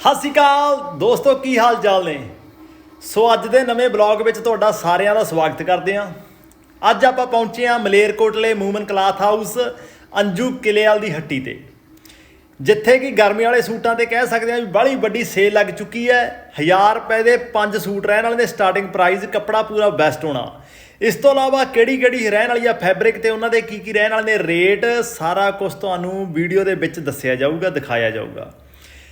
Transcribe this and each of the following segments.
ਸਤਿ ਸ਼੍ਰੀ ਅਕਾਲ ਦੋਸਤੋ, ਕੀ ਹਾਲ ਚਾਲ ਨੇ? ਸੋ ਅੱਜ ਦੇ ਨਵੇਂ ਬਲੌਗ ਵਿੱਚ ਤੁਹਾਡਾ ਸਾਰਿਆਂ ਦਾ ਸਵਾਗਤ ਕਰਦੇ ਹਾਂ। ਅੱਜ ਆਪਾਂ ਪਹੁੰਚੇ ਹਾਂ ਮਲੇਰਕੋਟਲੇ ਮੂਮਨ ਕਲਾਥ ਹਾਊਸ, ਅੰਜੂ ਕਿਲੇਵਾਲ ਦੀ ਹੱਟੀ ਤੇ। ਜਿੱਥੇ ਕਿ ਗਰਮੀ ਵਾਲੇ ਸੂਟਾਂ ਤੇ ਕਹਿ ਸਕਦੇ ਹਾਂ ਵੀ ਬੜੀ ਵੱਡੀ ਸੇਲ ਲੱਗ ਚੁੱਕੀ ਹੈ। 1000 ਰੁਪਏ ਦੇ ਪੰਜ ਸੂਟ ਰਹਿਣ ਵਾਲੇ ਦੇ ਸਟਾਰਟਿੰਗ ਪ੍ਰਾਈਸ ਕੱਪੜਾ ਪੂਰਾ ਬੈਸਟ ਹੋਣਾ। ਇਸ ਤੋਂ ਇਲਾਵਾ ਕਿਹੜੀ ਕਿਹੜੀ ਰਹਿਣ ਵਾਲੀ ਆ ਫੈਬਰਿਕ ਤੇ, ਉਹਨਾਂ ਦੇ ਕੀ ਕੀ ਰਹਿਣ ਵਾਲੇ ਨੇ ਰੇਟ ਸਾਰਾ ਕੁਝ ਤੁਹਾਨੂੰ ਵੀਡੀਓ ਦੇ ਵਿੱਚ ਦੱਸਿਆ ਜਾਊਗਾ, ਦਿਖਾਇਆ ਜਾਊਗਾ।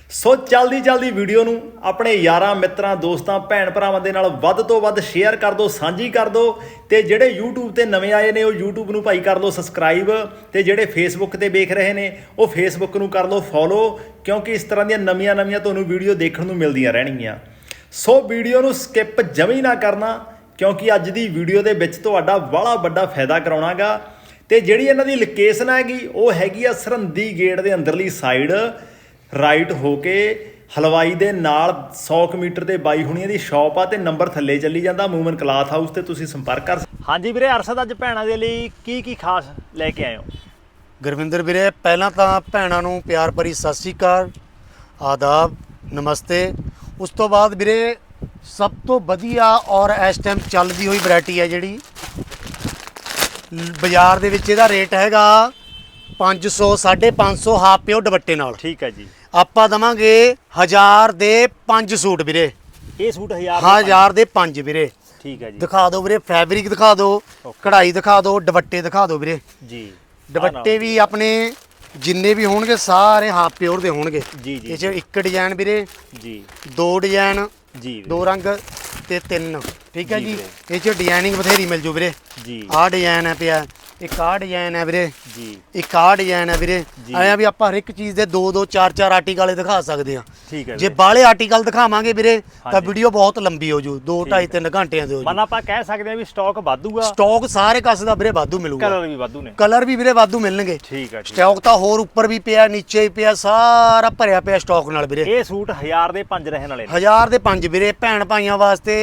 ਸੋ ਜਲਦੀ ਜਲਦੀ ਵੀਡੀਓ ਨੂੰ ਆਪਣੇ ਯਾਰਾਂ, ਮਿੱਤਰਾਂ, ਦੋਸਤਾਂ, ਭੈਣ ਭਰਾਵਾਂ ਦੇ ਨਾਲ ਵੱਧ ਤੋਂ ਵੱਧ ਸ਼ੇਅਰ ਕਰ ਦਿਓ, ਸਾਂਝੀ ਕਰ ਦਿਓ ਤੇ ਜਿਹੜੇ YouTube ਤੇ ਨਵੇਂ ਆਏ ਨੇ ਉਹ YouTube ਨੂੰ ਭਾਈ ਕਰ ਲਓ ਸਬਸਕ੍ਰਾਈਬ ਤੇ ਜਿਹੜੇ Facebook ਤੇ ਵੇਖ ਰਹੇ ਨੇ ਉਹ Facebook ਨੂੰ ਕਰ ਲਓ ਫੋਲੋ ਕਿਉਂਕਿ ਇਸ ਤਰ੍ਹਾਂ ਦੀਆਂ ਨਵੀਆਂ-ਨਵੀਆਂ ਤੁਹਾਨੂੰ ਵੀਡੀਓ ਦੇਖਣ ਨੂੰ ਮਿਲਦੀਆਂ ਰਹਿਣਗੀਆਂ। ਸੋ ਵੀਡੀਓ ਨੂੰ ਸਕਿਪ ਜਮੀ ਨਾ ਕਰਨਾ ਕਿਉਂਕਿ ਅੱਜ ਦੀ ਵੀਡੀਓ ਦੇ ਵਿੱਚ ਤੁਹਾਡਾ ਬੜਾ ਵੱਡਾ ਫਾਇਦਾ ਕਰਾਉਣਾਗਾ ਤੇ ਜਿਹੜੀ ਇਹਨਾਂ ਦੀ ਲੋਕੇਸ਼ਨ ਹੈਗੀ, ਉਹ ਹੈਗੀ ਆ ਸਰਹੰਦੀ ਗੇਟ ਦੇ ਅੰਦਰਲੀ ਸਾਈਡ ਰਾਈਟ ਹੋ ਕੇ ਹਲਵਾਈ ਦੇ ਨਾਲ 100 ਕੁ ਮੀਟਰ ਤੇ ਬਾਈ ਹੁਣੀਆਂ ਦੀ ਸ਼ਾਪ ਆ ਤੇ ਨੰਬਰ ਥੱਲੇ ਚੱਲੀ ਜਾਂਦਾ ਮੂਮਨ ਕਲਾਥ ਹਾਊਸ ਤੇ ਤੁਸੀਂ ਸੰਪਰਕ ਕਰ ਹਾਂਜੀ ਵੀਰੇ ਅਰਸ਼ਦ ਅੱਜ ਭੈਣਾਂ ਦੇ ਲਈ ਕੀ ਕੀ ਖਾਸ ਲੈ ਕੇ ਆਏ ਹੋ? ਗੁਰਵਿੰਦਰ ਵੀਰੇ ਪਹਿਲਾਂ ਤਾਂ ਭੈਣਾਂ ਨੂੰ ਪਿਆਰ ਭਰੀ ਸਤਿ ਸ੍ਰੀ ਅਕਾਲ ਆਦਾਬ ਨਮਸਤੇ। ਉਸ ਤੋਂ ਬਾਅਦ ਵੀਰੇ ਸਭ ਤੋਂ ਵਧੀਆ ਔਰ ਇਸ ਟਾਈਮ ਚੱਲਦੀ ਹੋਈ ਵੈਰਾਈਟੀ ਹੈ ਜਿਹੜੀ ਬਾਜ਼ਾਰ ਦੇ ਵਿੱਚ ਇਹਦਾ ਰੇਟ ਹੈਗਾ 500 550 ਹਾਫ ਪਿਓ ਦੁਪੱਟੇ ਨਾਲ। ਠੀਕ ਹੈ ਜੀ। ਆਪਾਂ ਦਵਾਂਗੇ 1000 ਦੇ 5 ਸੂਟ ਵੀਰੇ। ਇਹ ਸੂਟ 1000 1000 ਦੇ 5 ਵੀਰੇ। ਠੀਕ ਹੈ ਜੀ। ਦਿਖਾ ਦਿਓ ਵੀਰੇ ਫੈਬਰਿਕ ਦਿਖਾ ਦਿਓ ਕਢਾਈ ਦਿਖਾ ਦਿਓ ਦੁਪੱਟੇ ਦਿਖਾ ਦਿਓ ਵੀਰੇ। ਜੀ। ਦੁਪੱਟੇ ਵੀ ਆਪਣੇ ਜਿੰਨੇ ਵੀ ਹੋਣਗੇ ਸਾਰੇ ਹਾਫ ਪਿਓਰ ਦੇ ਹੋਣਗੇ। ਜੀ, ਜੀ, ਇਹ ਚ ਇੱਕ ਡਿਜ਼ਾਈਨ ਵੀਰੇ ਜੀ। ਦੋ ਡਿਜ਼ਾਈਨ ਜੀ ਦੋ ਰੰਗ ਤੇ ਤਿੰਨ। ਠੀਕ ਹੈ ਜੀ। ਇਹ ਚ ਡਿਜ਼ਾਈਨਿੰਗ ਬਥੇਰੀ ਮਿਲ ਜੂ ਵੀਰੇ। ਜੀ। ਡਿਜ਼ਾਈਨ ਹੈ ਪਿਆ। ਇੱਕ ਆਹ ਡਿਜ਼ਾਈਨ ਹੈ ਵੀਰੇ। ਜੀ। ਇੱਕ ਆਹ ਡਿਜ਼ਾਈਨ ਹੈ ਵੀਰੇ। ਜੀ। ਆਇਆ ਵੀ ਆਪਾਂ ਹਰ ਇੱਕ ਚੀਜ਼ ਦੇ ਦੋ ਦੋ ਚਾਰ ਚਾਰ ਆਰਟੀਕਲ ਦਿਖਾ ਸਕਦੇ ਹਾਂ। ਠੀਕ ਹੈ ਜੇ ਵੀਰੇ। ਬਾਹਲੇ ਆਰਟੀਕਲ ਦਿਖਾਵਾਂਗੇ ਵੀਰੇ ਤਾਂ ਹਾਂਜੀ। ਵੀਡੀਓ ਬਹੁਤ ਲੰਬੀ ਹੋ ਜੂ। 2 ਠੀਕ 2.5 3 ਘੰਟਿਆਂ ਦੇ ਹੋ ਜੂ। ਮਨ ਆਪਾਂ ਕਹਿ ਸਕਦੇ ਹਾਂ ਵੀ ਸਟਾਕ ਵਾਧੂਗਾ। ਸਟਾਕ ਸਾਰੇ ਕਸ ਦਾ ਵੀਰੇ ਵਾਧੂ ਮਿਲੂਗਾ। ਕਲਰ ਵੀ ਵਾਧੂ ਨੇ। ਕਲਰ ਵੀ ਵੀਰੇ ਵਾਧੂ ਮਿਲਣਗੇ। ਠੀਕ ਹੈ ਸਟਾਕ ਤਾਂ ਹੋਰ ਉੱਪਰ ਵੀ ਪਿਆ ਨੀਚੇ ਵੀ ਪਿਆ ਸਾਰਾ ਭਰਿਆ ਪਿਆ ਸਟਾਕ ਨਾਲ ਵੀਰੇ। ਇਹ ਸੂਟ 1000 ਦੇ 5 ਰਹਿਣ ਵਾਲੇ ਨੇ। ਹਜ਼ਾਰ ਦੇ ਪੰਜ ਵੀਰੇ। ਭੈਣ ਭਾਈਆਂ ਵਾਸਤੇ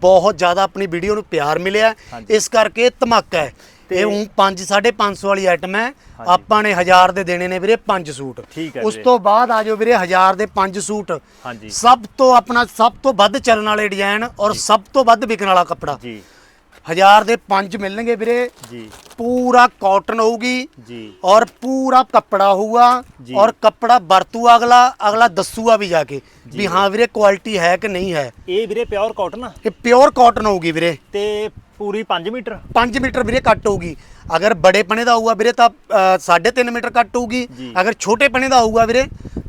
ਬਹੁਤ ਜ਼ਿਆਦਾ ਆਪਣੀ ਵੀਡੀਓ ਨੂੰ ਪਿਆਰ ਮਿਲਿਆ। ਇਸ ਕਰਕੇ ਧਮਾਕਾ ਹੈ। ਇਹ ਉਹ 5 550 ਵਾਲੀ ਆਈਟਮ ਹੈ। ਆਪਾਂ ਨੇ ਹਜ਼ਾਰ ਦੇ ਦੇਣੇ ਨੇ ਵੀਰੇ ਪੰਜ ਸੂਟ। ਉਸ। ਤੋਂ ਬਾਅਦ ਆ ਜਾਓ ਵੀਰੇ ਹਜ਼ਾਰ ਦੇ ਪੰਜ ਸੂਟ। ਹਾਂਜੀ। ਸਭ ਤੋਂ ਆਪਣਾ ਸਭ ਤੋਂ ਵੱਧ ਚੱਲਣ ਵਾਲੇ ਡਿਜ਼ਾਈਨ ਔਰ ਸਭ ਤੋਂ ਵੱਧ ਵਿਕਣ ਵਾਲਾ ਕੱਪੜਾ। ਜੀ। ਹਜ਼ਾਰ ਦੇ ਪੰਜ ਮਿਲਣਗੇ ਵੀਰੇ। ਜੀ। ਪੂਰਾ ਕਾਟਨ ਹੋਊਗੀ ਜੀ। ਔਰ ਪੂਰਾ ਕੱਪੜਾ ਹੋਊਗਾ ਜੀ। ਔਰ ਕੱਪੜਾ ਵਰਤੂਗਾ ਅਗਲਾ ਅਗਲਾ ਦੱਸੂਗਾ ਵੀ ਜਾ ਕੇ ਵੀ ਹਾਂ ਵੀਰੇ ਕੁਆਲਿਟੀ ਹੈ ਕਿ ਨਹੀਂ ਹੈ। ਇਹ ਵੀਰੇ ਪਿਓਰ ਕਾਟਨ ਇਹ ਪਿਓਰ ਕਾਟਨ ਹੋਊਗੀ ਵੀਰੇ। ਤੇ ਪੂਰੀ 5 ਮੀਟਰ? 5 ਮੀਟਰ ਵੀਰੇ ਕੱਟ ਹੋਊਗੀ। ਅਗਰ ਬੜੇ ਪਣੇ ਦਾ ਹੋਊਗਾ ਵੀਰੇ ਤਾਂ 3.5 ਮੀਟਰ ਕੱਟ ਹੋਊਗੀ। ਜੀ। ਅਗਰ ਛੋਟੇ ਪਣੇ ਦਾ ਹੋਊਗਾ ਵੀਰੇ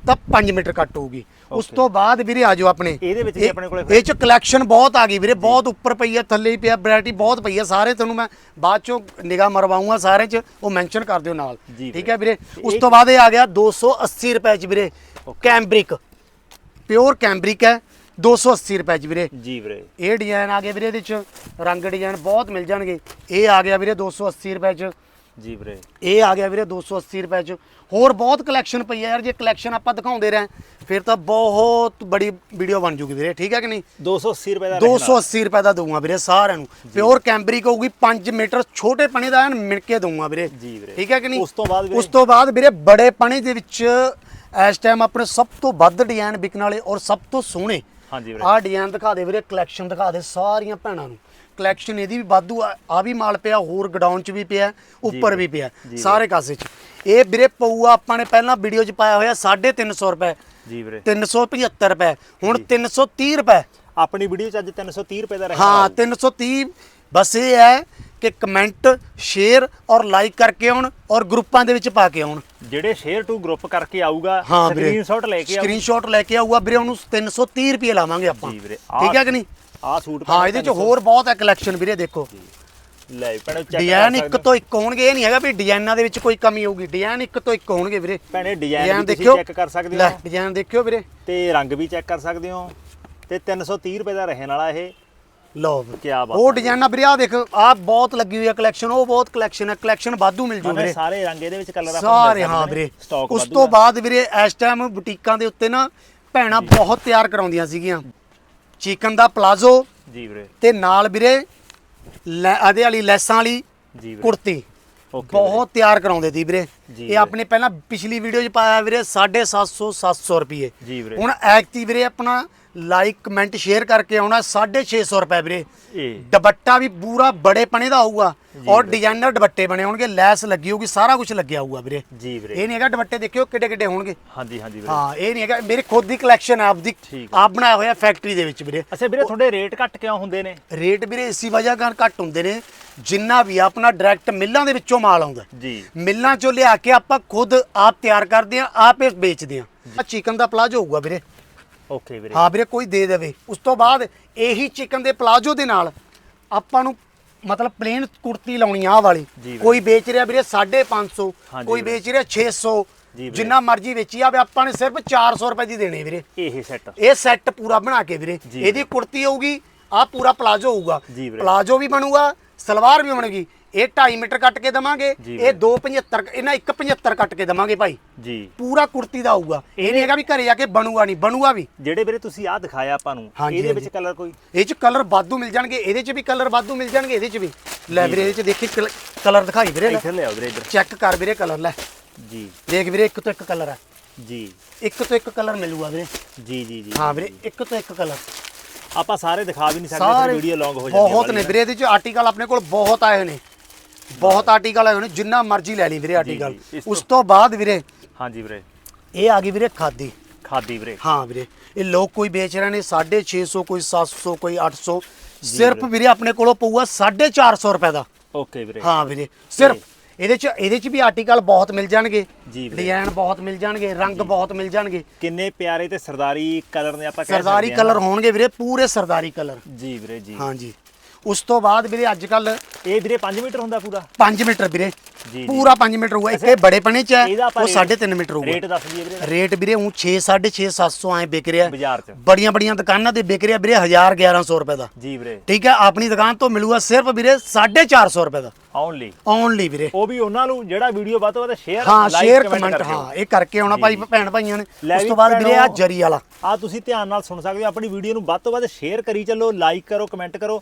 ਤਾਂ 5 ਮੀਟਰ ਕੱਟ ਹੋਊਗੀ। ਉਸ ਤੋਂ ਬਾਅਦ ਵੀਰੇ ਆ ਜਾਓ ਆਪਣੇ। ਇਹਦੇ ਵਿੱਚ ਵੀ ਇਹ- ਆਪਣੇ ਕੋਲੇ ਇਹ ਚ ਕਲੈਕਸ਼ਨ ਬਹੁਤ ਆ ਗਈ ਵੀਰੇ। ਬਹੁਤ ਉੱਪਰ ਪਈ ਹੈ ਥੱਲੇ ਹੀ ਪਿਆ ਵੈਰਾਈਟੀ ਬਹੁਤ ਪਈ ਹੈ ਸਾਰੇ ਤੁਹਾਨੂੰ ਮੈਂ ਬਾਅਦ ਚੋਂ ਨਿਗਾਹ ਮਰਵਾਉਂਗਾ ਸਾਰੇ ਚ ਉਹ ਮੈਂਸ਼ਨ ਕਰ ਦਿਓ ਨਾਲ। ਠੀਕ। ਹੈ ਵੀਰੇ? ਉਸ ਤੋਂ ਬਾਅਦ ਇਹ ਆ ਗਿਆ 280 ਰੁਪਏ ਚ ਵੀਰੇ ਕੈਂਬਰਿਕ। ਪਿਓਰ ਕੈਂਬਰਿਕ ਹੈ 280 ਰੁਪਏ ਚ ਵੀਰੇ। ਜੀ ਵੀਰੇ। ਇਹ ਡਿਜ਼ਾਈਨ ਆ ਗਿਆ ਵੀਰੇ ਇਹਦੇ ਚ ਰੰਗ ਡਿਜ਼ਾਈਨ ਬਹੁਤ ਮਿਲ ਜਾਣਗੇ। ਇਹ ਆ ਗਿਆ ਵੀਰੇ 280 ਰੁਪਏ ਚ। ਜੀ ਵੀਰੇ। ਇਹ ਆ ਗਿਆ ਵੀਰੇ 280 ਰੁਪਏ ਚ। ਹੋਰ ਬਹੁਤ ਕਲੈਕਸ਼ਨ ਪਈ ਹੈ ਯਾਰ ਜੇ ਕਲੈਕਸ਼ਨ ਆਪਾਂ ਦਿਖਾਉਂਦੇ ਰਹੇ ਫਿਰ ਤਾਂ ਬਹੁਤ ਬੜੀ ਵੀਡੀਓ ਬਣ ਜੂਗੀ ਵੀਰੇ ਠੀਕ ਹੈ ਕਿ ਨਹੀਂ? 280 ਰੁਪਏ ਦਾ ਰਹਿਣ ਵਾਲਾ। 280 ਰੁਪਏ ਦਾ ਦਊਂਗਾ ਵੀਰੇ ਸਾਰਿਆਂ ਨੂੰ। ਪਿਓਰ ਕੈਂਬਰਿਕ ਹੋਊਗੀ 5 ਮੀਟਰ ਛੋਟੇ ਪਣੇ ਦਾ ਐਨ ਮਿਣ ਕੇ ਦਊਂਗਾ ਵੀਰੇ। ਜੀ ਵੀਰੇ। ਠੀਕ ਹੈ ਕਿ ਨਹੀਂ? ਉਸ ਤੋਂ ਬਾਅਦ ਵੀਰੇ? ਉਸ ਤੋਂ ਬਾਅਦ ਵੀਰੇ ਬੜੇ ਪਣੇ ਦੇ ਵਿੱਚ ਇਸ ਟਾਈਮ ਆਪਣੇ ਸਭ ਤੋਂ ਵੱਧ ਡਿਜ਼ਾਈਨ ਵਿਕਣ ਵਾਲੇ ਔਰ ਸਭ ਤੋਂ ਸੋਹਣੇ ਹਾਂਜੀ ਵੀਰੇ। ਆਹ ਡਿਜ਼ਾਈਨ ਦਿਖਾ ਦੇ ਵੀਰੇ ਕਲੈਕਸ਼ਨ ਦਿਖਾ ਦੇ ਸਾਰੀਆਂ ਭੈਣਾਂ ਨੂੰ। ਕਲੈਕਸ਼ਨ ਇਹਦੀ ਵੀ ਵਾਧੂ ਆ ਵੀ ਮਾਲ ਪਿਆ ਹੋਰ ਗਡਾਊਨ ਚ ਵੀ ਪਿਆ ਉੱਪਰ ਵੀ ਪਿਆ ਸਾਰੇ ਕਾਸੇ ਚ। ਇਹ ਵੀਰੇ ਪਊਆ ਆਪਾਂ ਨੇ ਪਹਿਲਾਂ ਵੀਡੀਓ ਚ ਪਾਇਆ ਹੋਇਆ 350 ਰੁਪਏ। ਜੀ ਵੀਰੇ। 375 ਰੁਪਏ ਹੁਣ 330 ਰੁਪਏ। ਆਪਣੀ ਵੀਡੀਓ ਚ ਅੱਜ 330 ਰੁਪਏ ਦਾ ਰਹਿਣ ਹਾਂ ਵਾਲਾ 330 ਬਸ ਇਹ ਹੈ ਕਿ ਕਮੈਂਟ ਸ਼ੇਅਰ ਔਰ ਲਾਈਕ ਕਰਕੇ ਆਉਣ ਔਰ ਗਰੁੱਪਾਂ ਦੇ ਵਿੱਚ ਪਾ ਕੇ ਆਉਣ। ਜਿਹੜੇ ਸ਼ੇਅਰ ਟੂ ਗਰੁੱਪ ਕਰਕੇ ਆਊਗਾ ਹਾਂ ਵੀਰੇ। ਸਕਰੀਨਸ਼ਾਟ ਲੈ ਕੇ ਆਊ ਸਕਰੀਨਸ਼ਾਟ ਲੈ ਕੇ ਆਊਗਾ ਵੀਰੇ ਉਹਨੂੰ 330 ਰੁਪਏ ਲਾਵਾਂਗੇ ਆਪਾਂ। ਜੀ ਵੀਰੇ। ਠੀਕ ਹੈ ਕਿ ਨਹੀਂ? ਆਹ ਸੂਟ ਹਾਂ ਇਹਦੇ ਚ ਹੋਰ ਬਹੁਤ ਹੈ ਕਲੈਕਸ਼ਨ ਵੀਰੇ ਦੇਖੋ। ਲੈ ਭੈਣੇ ਚੈੱਕ ਡਿਜ਼ਾਈਨ ਇੱਕ ਤੋਂ ਇੱਕ ਹੋਣਗੇ ਇਹ ਨਹੀਂ ਹੈਗਾ ਵੀ ਡਿਜ਼ਾਈਨਾਂ ਦੇ ਵਿੱਚ ਕੋਈ ਕਮੀ ਹੋਊਗੀ। ਡਿਜ਼ਾਈਨ ਇੱਕ ਤੋਂ ਇੱਕ ਹੋਣਗੇ ਵੀਰੇ। ਭੈਣੇ ਡਿਜ਼ਾਈਨ ਤੁਸੀਂ ਚੈੱਕ ਕਰ ਸਕਦੇ ਲੈ ਹੋ। ਡਿਜ਼ਾਈਨ ਦੇਖਿਓ ਵੀਰੇ। ਤੇ ਰੰਗ ਵੀ ਚੈੱਕ ਕਰ ਸਕਦੇ ਹੋ। ਤੇ 330 ਰੁਪਏ ਦਾ ਰਹਿਣ ਵਾਲਾ ਇਹ। ਲਓ ਕੀ ਬਾਤ ਉਹ ਡਿਜ਼ਾਈਨਾਂ ਵੀਰੇ ਆ ਦੇਖ ਆ ਬਹੁਤ ਲੱਗੀ ਹੋਈ ਹੈ ਕਲੈਕਸ਼ਨ ਉਹ ਬਹੁਤ ਕਲੈਕਸ਼ਨ ਹੈ ਕਲੈਕਸ਼ਨ ਵਾਧੂ ਮਿਲ ਜੂ ਵੀਰੇ। ਸਾਰੇ ਰੰਗ ਇਹਦੇ ਵਿੱਚ ਕਲਰ ਸਾਰੇ ਹਾਂ ਵੀਰੇ। ਸਟਾਕ ਉਸ ਤੋਂ ਬਾਅਦ ਵੀਰੇ ਇਸ ਟਾਈਮ ਬੁਟੀਕਾਂ ਦੇ ਉੱਤੇ ਨਾ ਭੈਣਾਂ ਬਹੁਤ ਤਿਆਰ ਕਰਾਉਂਦੀਆਂ ਸੀਗੀਆਂ। ਚਿਕਨ ਦਾ ਪਲਾਜ਼ੋ ਜੀ ਵੀਰੇ। ਤੇ ਨਾਲ ਵੀਰੇ ਆਦੇ ਵਾਲੀ ਲੈਸਾਂ ਵਾਲੀ ਜੀ ਵੀਰੇ। ਕੁੜਤੀ। ਬਹੁਤ ਤਿਆਰ ਕਰਾਉਂਦੇ ਸੀ ਵੀਰੇ। ਇਹ। ਆਪਣੇ ਪਹਿਲਾਂ ਪਿਛਲੀ ਵੀਡੀਓ 'ਚ ਪਾਇਆ ਵੀਰੇ 750 700 ਰੁਪਏ ਜੀ ਵੀਰੇ। ਹੁਣ ਐਕਟੀ ਵੀਰੇ ਆਪਣਾ ਲਾਈਕ ਕਮੈਂਟ ਸ਼ੇਅਰ ਕਰਕੇ ਆਉਣਾ 650 ਰੁਪਏ ਵੀਰੇ। ਦੁਪੱਟਾ ਵੀ ਪੂਰਾ ਬੜੇ ਪਣੇ ਦਾ ਆਊਗਾ ਔਰ। ਡਿਜ਼ਾਈਨਰ ਦੁਪੱਟੇ ਬਣੇ ਹੋਣਗੇ ਲੈਸ ਲੱਗੀ ਹੋਊਗੀ ਸਾਰਾ ਕੁਝ ਲੱਗਿਆ ਹੋਊਗਾ ਵੀਰੇ। ਜੀ ਵੀਰੇ। ਇਹ ਨਹੀਂ ਹੈਗਾ ਦੁਪੱਟੇ ਦੇਖਿਓ ਕਿੱਡੇ ਕਿੱਡੇ ਹੋਣਗੇ। ਹਾਂਜੀ ਹਾਂਜੀ ਵੀਰੇ। ਹਾਂ ਇਹ ਨਹੀਂ ਹੈਗਾ ਮੇਰੇ ਖੁਦ ਦੀ ਕਲੈਕਸ਼ਨ ਹੈ ਆਪਦੀ ਠੀਕ ਆਪ ਬਣਾਇਆ ਹੋਇਆ ਫੈਕਟਰੀ ਦੇ ਵਿੱਚ ਵੀਰੇ। ਅੱਛਾ ਵੀਰੇ ਤੁਹਾਡੇ ਰੇਟ ਘੱਟ ਕਿਉਂ ਹੁੰਦੇ ਨੇ? ਰੇਟ ਵੀਰੇ ਇਸੀ ਵਜ੍ਹਾ ਕਾਰਨ ਘੱਟ ਹੁੰਦੇ ਨੇ ਜਿੰਨਾ ਵੀ ਆਪਣਾ ਡਾਇਰੈਕਟ ਮਿੱਲਾਂ ਦੇ ਵਿੱਚੋਂ ਮਾਲ ਆਉਂਦਾ। ਜੀ। ਮਿੱਲਾਂ ਚੋਂ ਲਿਆ ਕੇ ਆਪਾਂ ਖੁਦ ਆਪ ਤਿਆਰ ਕਰਦੇ ਆ ਆਪ ਵੇਚਦੇ ਆ ਆ ਚਿਕਨ ਦਾ ਪਲਾਜੋ ਹੋਊਗਾ ਵੀਰੇ। ਓਕੇ ਵੀਰੇ। ਹਾਂ ਵੀਰੇ ਕੋਈ ਦੇ ਦੇਵੇ। ਉਸ ਤੋਂ ਬਾਅਦ ਇਹੀ ਚਿਕਨ ਦੇ ਪਲਾਜੋ ਦੇ ਨਾਲ ਆਪਾਂ ਨੂੰ ਮਤਲਬ ਪਲੇਨ ਕੁੜਤੀ ਲਾਉਣੀ ਆ ਵਾਲੀ। ਕੋਈ ਵੇਚ ਰਿਹਾ ਵੀਰੇ 550 ਹਾਂਜੀ ਕੋਈ। ਵੇਚ ਰਿਹਾ 600 ਜੀ ਵੀਰੇ। ਜਿੰਨਾ ਮਰਜ਼ੀ ਵੇਚੀ ਆਵੇ ਆਪਾਂ ਨੇ ਸਿਰਫ 400 ਰੁਪਏ ਦੀ ਦੇਣੀ ਵੀਰੇ। ਇਹ ਸੈੱਟ ਇਹ ਸੈੱਟ ਪੂਰਾ ਬਣਾ ਕੇ ਵੀਰੇ। ਇਹਦੀ ਕੁੜਤੀ ਹੋਊਗੀ ਆ ਪੂਰਾ ਪਲਾਜੋ ਹੋਊਗਾ। ਪਲਾਜੋ ਵੀ ਬਣੂਗਾ ਸਲਵਾਰ ਵੀ ਬਣੇਗੀ। ਇਹ 2.5 ਮੀਟਰ ਕੱਟ ਕੇ ਦਵਾਂਗੇ ਇਹ 275 ਇਹਨਾਂ 175 ਕੱਟ ਕੇ ਦਵਾਂਗੇ ਭਾਈ। ਜੀ। ਪੂਰਾ ਕੁੜਤੀ ਦਾ ਆਊਗਾ। ਇਹ ਨਹੀਂ ਹੈਗਾ ਵੀ ਘਰੇ ਜਾ ਕੇ ਬਣੂਗਾ ਨਹੀਂ ਬਣੂਗਾ ਵੀ। ਜਿਹੜੇ ਵੀਰੇ ਤੁਸੀਂ ਆਹ ਦਿਖਾਇਆ ਆਪਾਂ ਨੂੰ ਇਹਦੇ ਵਿੱਚ। ਕਲਰ ਕੋਈ? ਇਹ ਚ ਕਲਰ ਵਾਧੂ ਮਿਲ ਜਾਣਗੇ ਇਹਦੇ ਚ ਵੀ ਕਲਰ ਵਾਧੂ ਮਿਲ ਜਾਣਗੇ ਇਹਦੇ ਚ ਵੀ। ਲੈ ਵੀਰੇ ਇਹਦੇ ਚ ਦੇਖੀ ਕਲਰ ਦਿਖਾਈ ਵੀਰੇ ਇੱਥੇ ਲਿਆਓ ਵੀਰੇ ਇੱਧਰ। ਚੈੱਕ ਕਰ ਵੀਰੇ ਕਲਰ ਲੈ। ਜੀ। ਦੇਖ ਵੀਰੇ ਇੱਕ ਤੋਂ ਇੱਕ ਕਲਰ ਹੈ ਜੀ। ਇੱਕ ਤੋਂ ਇੱਕ ਕਲਰ ਮਿਲੂਗਾ ਵੀਰੇ। ਜੀ ਜੀ ਜੀ ਹਾਂ ਵੀਰੇ ਇੱਕ ਤੋਂ ਇੱਕ ਕਲਰ ਆਪਾਂ ਸਾਰੇ ਦਿਖਾ ਵੀ ਨਹੀਂ ਸਕਦੇ ਵੀਡੀਓ ਲੌਂਗ ਹੋ ਜਾਂਦੀ ਬਹੁਤ ਨੇ ਵੀਰੇ ਇਹਦੇ ਚ ਆਰਟੀਕਲ ਆਪਣੇ ਕੋਲ ਬਹੁਤ ਆਏ ਨੇ। ਬਹੁਤ ਆਰਟੀਕਲ ਆਏ ਨੇ ਜਿੰਨਾ ਮਰਜ਼ੀ ਲੈ ਲਈ ਵੀਰੇ ਆਰਟੀਕਲ ਉਸ ਤੋਂ ਬਾਅਦ ਵੀਰੇ ਹਾਂਜੀ ਵੀਰੇ। ਇਹ ਆ ਗਈ ਵੀਰੇ ਖਾਦੀ। ਖਾਦੀ ਵੀਰੇ। ਹਾਂ ਵੀਰੇ ਇਹ ਲੋਕ ਕੋਈ ਵੇਚ ਰਹੇ ਨੇ 650 ਕੋਈ 700 ਕੋਈ 800 ਸਿਰਫ ਵੀਰੇ। ਆਪਣੇ ਕੋਲੋਂ ਪਊਗਾ 450 ਰੁਪਏ ਦਾ। ਓਕੇ ਵੀਰੇ। ਹਾਂ ਵੀਰੇ ਸਿਰਫ ਇਹਦੇ ਚ ਇਹਦੇ ਚ ਵੀ ਆਰਟੀਕਲ ਬਹੁਤ ਮਿਲ ਜਾਣਗੇ। ਜੀ ਵੀਰੇ। ਡਿਜ਼ਾਈਨ ਬਹੁਤ ਮਿਲ ਜਾਣਗੇ ਰੰਗ ਬਹੁਤ ਮਿਲ ਜਾਣਗੇ। ਕਿੰਨੇ ਪਿਆਰੇ ਤੇ ਸਰਦਾਰੀ ਕਲਰ ਨੇ ਆਪਾਂ ਕਹਿ ਸਰਦਾਰੀ ਕਲਰ ਹੋਣਗੇ ਵੀਰੇ ਪੂਰੇ ਸਰਦਾਰੀ ਕਲਰ। ਜੀ ਵੀਰੇ ਜੀ। ਹਾਂਜੀ ਉਸ ਤੋਂ ਬਾਅਦ ਵੀਰੇ ਅੱਜ ਕੱਲ ਇਹ ਵੀਰੇ 5 ਮੀਟਰ ਹੁੰਦਾ ਪੂਰਾ। 5 ਮੀਟਰ ਵੀਰੇ। ਜੀ। ਪੂਰਾ 5 ਮੀਟਰ ਹੋਊਗਾ। ਇਹ ਬੜੇ ਪਣੇ ਚ ਹੈ ਉਹ ਰੇਟ- 3.5 ਮੀਟਰ ਹੋਊਗਾ। ਰੇਟ ਦੱਸ ਦਈਏ ਵੀਰੇ। ਰੇਟ ਵੀਰੇ ਉਹ 6 6.5 700 ਐ ਵਿਕ ਰਿਹਾ। ਬਾਜ਼ਾਰ 'ਚ। ਬੜੀਆਂ ਬੜੀਆਂ ਦੁਕਾਨਾਂ ਤੇ ਵਿਕ ਰਿਹਾ ਵੀਰੇ 1000 1100 ਰੁਪਏ ਦਾ। ਜੀ ਵੀਰੇ। ਠੀਕ ਹੈ ਆਪਣੀ ਦੁਕਾਨ ਤੋਂ ਮਿਲੂਗਾ ਸਿਰਫ ਵੀਰੇ 450 ਰੁਪਏ ਦਾ। ਓਨਲੀ ਓਨਲੀ ਵੀਰੇ। ਉਹ ਵੀ ਉਹਨਾਂ ਨੂੰ ਜਿਹੜਾ ਵੀਡੀਓ ਵੱਧ ਤੋਂ ਵੱਧ ਸ਼ੇਅਰ ਹਾਂ ਸ਼ੇਅਰ ਕਮੈਂਟ ਹਾਂ ਇਹ ਕਰਕੇ ਆਉਣਾ ਭਾਈ ਭੈਣ ਭਾਈਆਂ ਨੇ। ਉਸ ਤੋਂ ਬਾਅਦ ਵੀਰੇ ਆ ਜਰੀ ਵਾਲਾ। ਆ ਤੁਸੀਂ ਧਿਆਨ ਨਾਲ ਸੁਣ ਸਕਦੇ ਹੋ ਆਪਣੀ ਵੀਡੀਓ ਨੂੰ ਵੱਧ ਤੋਂ ਵੱਧ ਸ਼ੇਅਰ ਕਰੀ ਚੱਲੋ ਲਾਈਕ ਕਰੋ ਕਮੈਂਟ ਕਰੋ।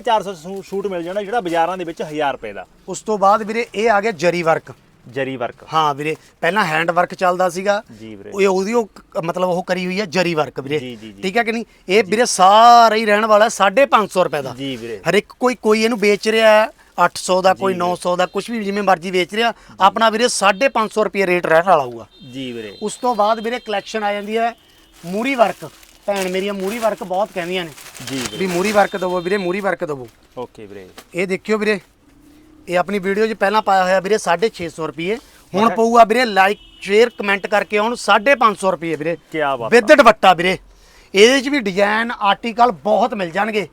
450 ਸੂ- ਸੂਟ ਮਿਲ ਜਾਣਾ ਜਿਹੜਾ ਬਾਜ਼ਾਰਾਂ ਦੇ ਵਿੱਚ 1000 ਰੁਪਏ ਦਾ। ਉਸ ਤੋਂ ਬਾਅਦ ਵੀਰੇ ਇਹ ਆ ਗਿਆ ਜਰੀ ਵਰਕ। ਜਰੀ ਵਰਕ। ਹਾਂ ਵੀਰੇ ਪਹਿਲਾਂ ਹੈਂਡ ਵਰਕ ਚੱਲਦਾ ਸੀਗਾ। ਜੀ ਵੀਰੇ। ਉਹ ਉਹਦੀ ਉਹ ਕ- ਮਤਲਬ ਉਹ ਕਰੀ ਹੋਈ ਹੈ ਜਰੀ ਵਰਕ ਵੀਰੇ। ਜੀ, ਜੀ, ਜੀ। ਠੀਕ ਹੈ ਕਿ ਨਹੀਂ? ਇਹ ਵੀਰੇ ਸਾਰਾ ਹੀ ਰਹਿਣ ਵਾਲਾ 550 ਰੁਪਏ ਦਾ। ਜੀ ਵੀਰੇ। ਹਰ ਇੱਕ ਕੋਈ ਕੋਈ ਇਹਨੂੰ ਵੇਚ ਰਿਹਾ ਹੈ 800 ਦਾ ਕੋਈ 900 ਦਾ ਕੁਝ ਵੀ ਜਿਵੇਂ ਮਰਜ਼ੀ ਵੇਚ ਰਿਹਾ ਆਪਣਾ ਵੀਰੇ 550 ਰੁਪਏ ਰੇਟ ਰਹਿਣ ਵਾਲਾ ਹੋਊਗਾ। ਜੀ ਵੀਰੇ। ਉਸ ਤੋਂ ਬਾਅਦ ਵੀਰੇ ਕਲੈਕਸ਼ਨ ਆ ਜਾਂਦੀ ਹੈ ਮੂਰੀ ਵਰਕ। ਭੈਣ ਮੇਰੀਆਂ ਮੂਰੀ ਵਰਕ ਬਹੁਤ ਕਹਿੰਦੀਆਂ ਨੇ। ਜੀ ਵੀਰੇ। ਵੀ ਮੂਰੀ ਵਰਕ ਦਵੋ ਵੀਰੇ ਮੂਰੀ ਵਰਕ ਦਵੋ। ਓਕੇ ਵੀਰੇ। ਇਹ ਦੇਖਿਓ ਵੀਰੇ ਇਹ ਆਪਣੀ ਵੀਡੀਓ 'ਚ ਪਹਿਲਾਂ ਪਾਇਆ ਹੋਇਆ ਵੀਰੇ 650 ਰੁਪਏ ਹੁਣ ਪਊਗਾ ਵੀਰੇ ਲਾਈਕ ਸ਼ੇਅਰ ਕਮੈਂਟ ਕਰਕੇ ਆਉਣ 550 ਰੁਪਏ ਵੀਰੇ। ਕੀ ਬਾਤ ਵਿਦ ਦੁਪੱਟਾ ਵੀਰੇ। ਇਹਦੇ 'ਚ ਵੀ ਡਿਜ਼ਾਈਨ ਆਰਟੀਕਲ ਬਹੁਤ ਮਿਲ ਜਾਣਗੇ।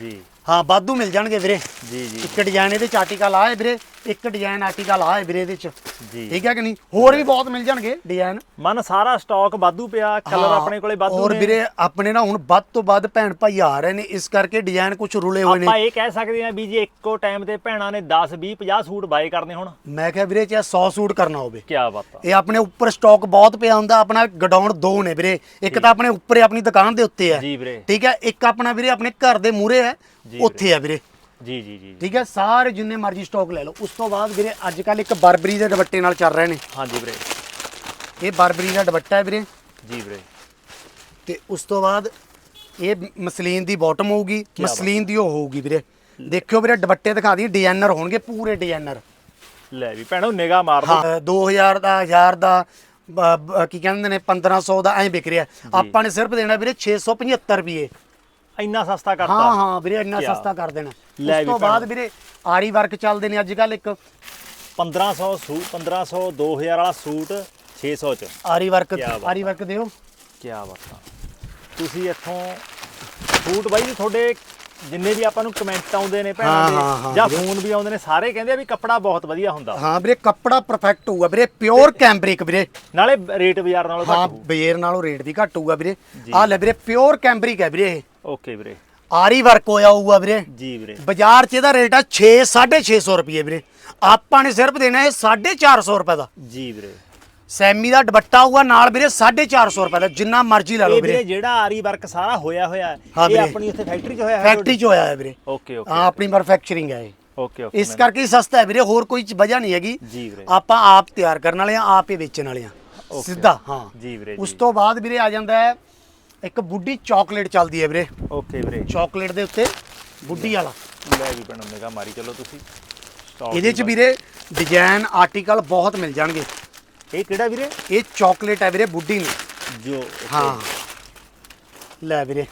ਜੀ। ਹਾਂ ਵਾਧੂ ਮਿਲ ਜਾਣਗੇ ਵੀਰੇ। ਜੀ ਜੀ। ਇੱਕ ਡਿਜ਼ਾਈਨ ਇਹਦੇ 'ਚ ਆਰਟੀਕਲ ਆਏ ਵੀਰੇ ਇੱਕ ਡਿਜ਼ਾਈਨ ਆਰਟੀਕਲ ਆਏ ਵੀਰੇ ਇਹਦੇ 'ਚ। ਜੀ। ਠੀਕ ਹੈ ਕਿ ਨਹੀਂ? ਹੋਰ ਵੀ ਬਹੁਤ ਮਿਲ ਜਾਣਗੇ ਡਿਜ਼ਾਈਨ ਮਨ ਸਾਰਾ ਸਟਾਕ ਵਾਧੂ ਪਿਆ ਕਲਰ ਆਪਣੇ ਕੋਲੇ ਵਾਧੂ ਨੇ। ਵੀਰੇ ਆਪਣੇ ਨਾ ਹੁਣ ਵੱਧ ਤੋਂ ਵੱਧ ਭੈਣ ਭਾਈ ਆ ਰਹੇ ਨੇ ਇਸ ਕਰਕੇ ਡਿਜ਼ਾਈਨ ਕੁਝ ਰੁਲੇ ਹੋਏ ਨੇ। ਆਪਾਂ ਇਹ ਕਹਿ ਸਕਦੇ ਹਾਂ ਵੀ ਜੇ ਇੱਕੋ ਟਾਈਮ ਤੇ ਭੈਣਾਂ ਨੇ 10 20 50 ਸੂਟ ਬਾਏ ਕਰਨੇ ਹੁਣ। ਮੈਂ ਕਿਹਾ ਵੀਰੇ ਚਾਹੇ 100 ਸੂਟ ਕਰਨਾ ਹੋਵੇ। ਕੀ ਬਾਤ ਆ। ਇਹ ਆਪਣੇ ਉੱਪਰ ਸਟਾਕ ਬਹੁਤ ਪਿਆ ਹੁੰਦਾ ਆਪਣਾ ਗਡਾਊਨ ਦੋ ਨੇ ਵੀਰੇ। ਇੱਕ ਤਾਂ ਆਪਣੇ ਉੱਪਰ ਆਪਣੀ ਦੁਕਾਨ ਦੇ ਉੱਤੇ ਹੈ। ਜੀ ਵੀਰੇ। ਠੀਕ ਹੈ ਇੱਕ ਆਪਣਾ ਵੀਰੇ ਆਪਣੇ ਘਰ ਦੇ ਹੈ। ਜੀ ਉੱਥੇ ਹੈ ਵੀਰੇ। ਜੀ ਜੀ ਜੀ ਠੀਕ ਹੈ ਸਾਰੇ ਜਿੰਨੇ ਮਰਜ਼ੀ ਸਟਾਕ ਲੈ ਲਓ। ਉਸ ਤੋਂ ਬਾਅਦ ਵੀਰੇ ਅੱਜ ਕੱਲ ਇੱਕ ਬਰਬਰੀ ਦੇ ਦੁਪੱਟੇ ਨਾਲ ਚੱਲ ਰਹੇ ਨੇ। ਹਾਂਜੀ ਵੀਰੇ। ਇਹ ਬਰਬਰੀ ਦਾ ਦੁਪੱਟਾ ਹੈ ਵੀਰੇ। ਜੀ ਵੀਰੇ। ਤੇ ਉਸ ਤੋਂ ਬਾਅਦ ਇਹ ਮਸਲੀਨ ਦੀ ਬਾਟਮ ਹੋਊਗੀ। ਮਸਲੀਨ ਦੀ ਉਹ ਹੋਊਗੀ ਵੀਰੇ। ਦੇਖਿਓ ਵੀਰੇ ਦੁਪੱਟੇ ਦਿਖਾ ਦੀ ਡਿਜ਼ਾਈਨਰ ਹੋਣਗੇ ਪੂਰੇ ਡਿਜ਼ਾਈਨਰ ਲੈ ਵੀ ਭੈਣੋ ਨਿਗਾਹ ਮਾਰ ਦੋ ਹਾਂ 2000 ਦਾ 1000 ਦਾ ਕੀ ਕਹਿੰਦੇ ਨੇ 1500 ਦਾ ਐਂ ਵਿਕ ਰਿਹਾ। ਆਪਾਂ ਨੇ ਸਿਰਫ ਦੇਣਾ ਵੀਰੇ 675 ਰੁਪਏ। ਇੰਨਾ ਸਸਤਾ ਕਰਤਾ। ਹਾਂ ਹਾਂ ਵੀਰੇ ਇੰਨਾ ਕਿਆ? ਸਸਤਾ ਕਰ ਦੇਣਾ। ਲੈ ਉਸ ਵੀ ਤੋਂ ਭੈਣੋ। ਬਾਅਦ ਵੀਰੇ ਆਰੀ ਵਰਕ ਚੱਲਦੇ ਨੇ ਅੱਜ ਕੱਲ ਇੱਕ। 1500 ਸੂਟ 1500 2000 ਵਾਲਾ ਸੂਟ 600 ਚ। ਆਰੀ ਵਰਕ ਕਿਆ ਬਾਤ ਆਰੀ ਵਰਕ ਦਿਓ। ਕੀ ਬਾਤਾਂ ਤੁਸੀਂ ਇੱਥੋਂ ਸੂਟ ਬਾਈ ਜੀ ਤੁਹਾਡੇ ਜਿੰਨੇ ਵੀ ਆਪਾਂ ਨੂੰ ਕਮੈਂਟ ਆਉਂਦੇ ਨੇ ਹਾਂ, ਭੈਣਾਂ ਹਾਂ, ਦੇ ਜਾਂ। ਫੋਨ ਵੀ ਆਉਂਦੇ ਨੇ ਸਾਰੇ ਕਹਿੰਦੇ ਆ ਵੀ ਕੱਪੜਾ ਬਹੁਤ ਵਧੀਆ ਹੁੰਦਾ। ਹਾਂ ਵੀਰੇ ਕੱਪੜਾ ਪਰਫੈਕਟ ਹੋਊਗਾ। ਵੀਰੇ ਪਿਓਰ ਕੈਂਬਰਿਕ ਵੀਰੇ। ਨਾਲੇ ਰੇਟ ਬਾਜ਼ਾਰ ਨਾਲੋਂ ਹਾਂ ਘੱਟ ਬੇਰ ਨਾਲੋਂ ਰੇਟ ਵੀ ਘੱਟ ਹੋਊਗਾ ਵੀਰੇ। ਜੀ। ਆਹ ਲੈ ਵੀਰੇ ਪਿਓਰ ਕੈਂਬਰਿਕ ਹੈ ਵੀਰੇ ਇਹ। ਓਕੇ ਵੀਰੇ। ਆਰੀ ਵਰਕ ਹੋਇਆ ਹੋਊਗਾ ਵੀਰੇ। ਜੀ ਵੀਰੇ। ਬਾਜ਼ਾਰ 'ਚ ਇਹਦਾ ਰੇਟ ਆ 6 650 ਰੁਪਏ ਵੀਰੇ। ਆਪਾਂ ਨੇ ਸਿਰਫ ਦੇਣਾ ਇਹ 450 ਰੁਪਏ ਦਾ। ਜੀ ਵੀਰੇ। ਸੈਮੀ ਦਾ ਦੁਪੱਟਾ ਹੋਊਗਾ ਨਾਲ ਵੀਰੇ 450 ਰੁਪਏ ਦਾ ਜਿੰਨਾ ਮਰਜ਼ੀ ਲੈ ਲਓ ਵੀਰੇ ਜਿਹੜਾ ਆਰੀ ਵਰਕ ਸਾਰਾ ਹੋਇਆ ਹੋਇਆ ਇਹ। ਆਪਣੀ ਇੱਥੇ ਫੈਕਟਰੀ 'ਚ ਹੋਇਆ ਹੈ ਫੈਕਟਰੀ 'ਚ ਹੋਇਆ ਹੈ ਵੀਰੇ। ਓਕੇ ਓਕੇ ਹਾਂ ਆਪਣੀ ਮੈਨੂਫੈਕਚਰਿੰਗ ਹੈ ਇਹ। ਓਕੇ ਓਕੇ ਇਸ ਕਰਕੇ ਸਸਤਾ ਹੈ ਵੀਰੇ ਹੋਰ ਕੋਈ ਵਜ੍ਹਾ ਨਹੀਂ ਹੈਗੀ। ਜੀ ਵੀਰੇ। ਆਪਾਂ ਆਪ ਤਿਆਰ ਕਰਨ ਵਾਲੇ ਆ ਆਪ ਹੀ ਵੇਚਣ ਵਾਲੇ ਆ. ਸਿੱਧਾ ਹਾਂ। ਜੀ ਵੀਰੇ ਉਸ ਤੋਂ ਬਾਅਦ ਵੀਰੇ ਆ ਜਾਂਦਾ ਹੈ ਇੱਕ ਬੁੱਢੀ ਚਾਕਲੇਟ ਚੱਲਦੀ ਹੈ ਵੀਰੇ। ਓਕੇ ਵੀਰੇ। ਚਾਕਲੇਟ ਦੇ ਉੱਤੇ ਬੁੱਢੀ ਵਾਲਾ। ਲੈ ਵੀ ਭੈਣੋ ਨਿਗਾ ਮਾਰੀ ਚਲੋ ਤੁਸੀਂ। ਇਹਦੇ ਚ ਵੀਰੇ ਡਿਜ਼ਾਈਨ ਆਰਟੀਕਲ ਬਹੁਤ ਮਿਲ ਜਾਣਗੇ। ਇਹ ਕਿਹੜਾ ਵੀਰੇ? ਇਹ ਚਾਕਲੇਟ ਹੈ ਵੀਰੇ ਬੁੱਢੀ ਨੇ। ਜੋ ਹਾਂ। ਲੈ ਵੀਰੇ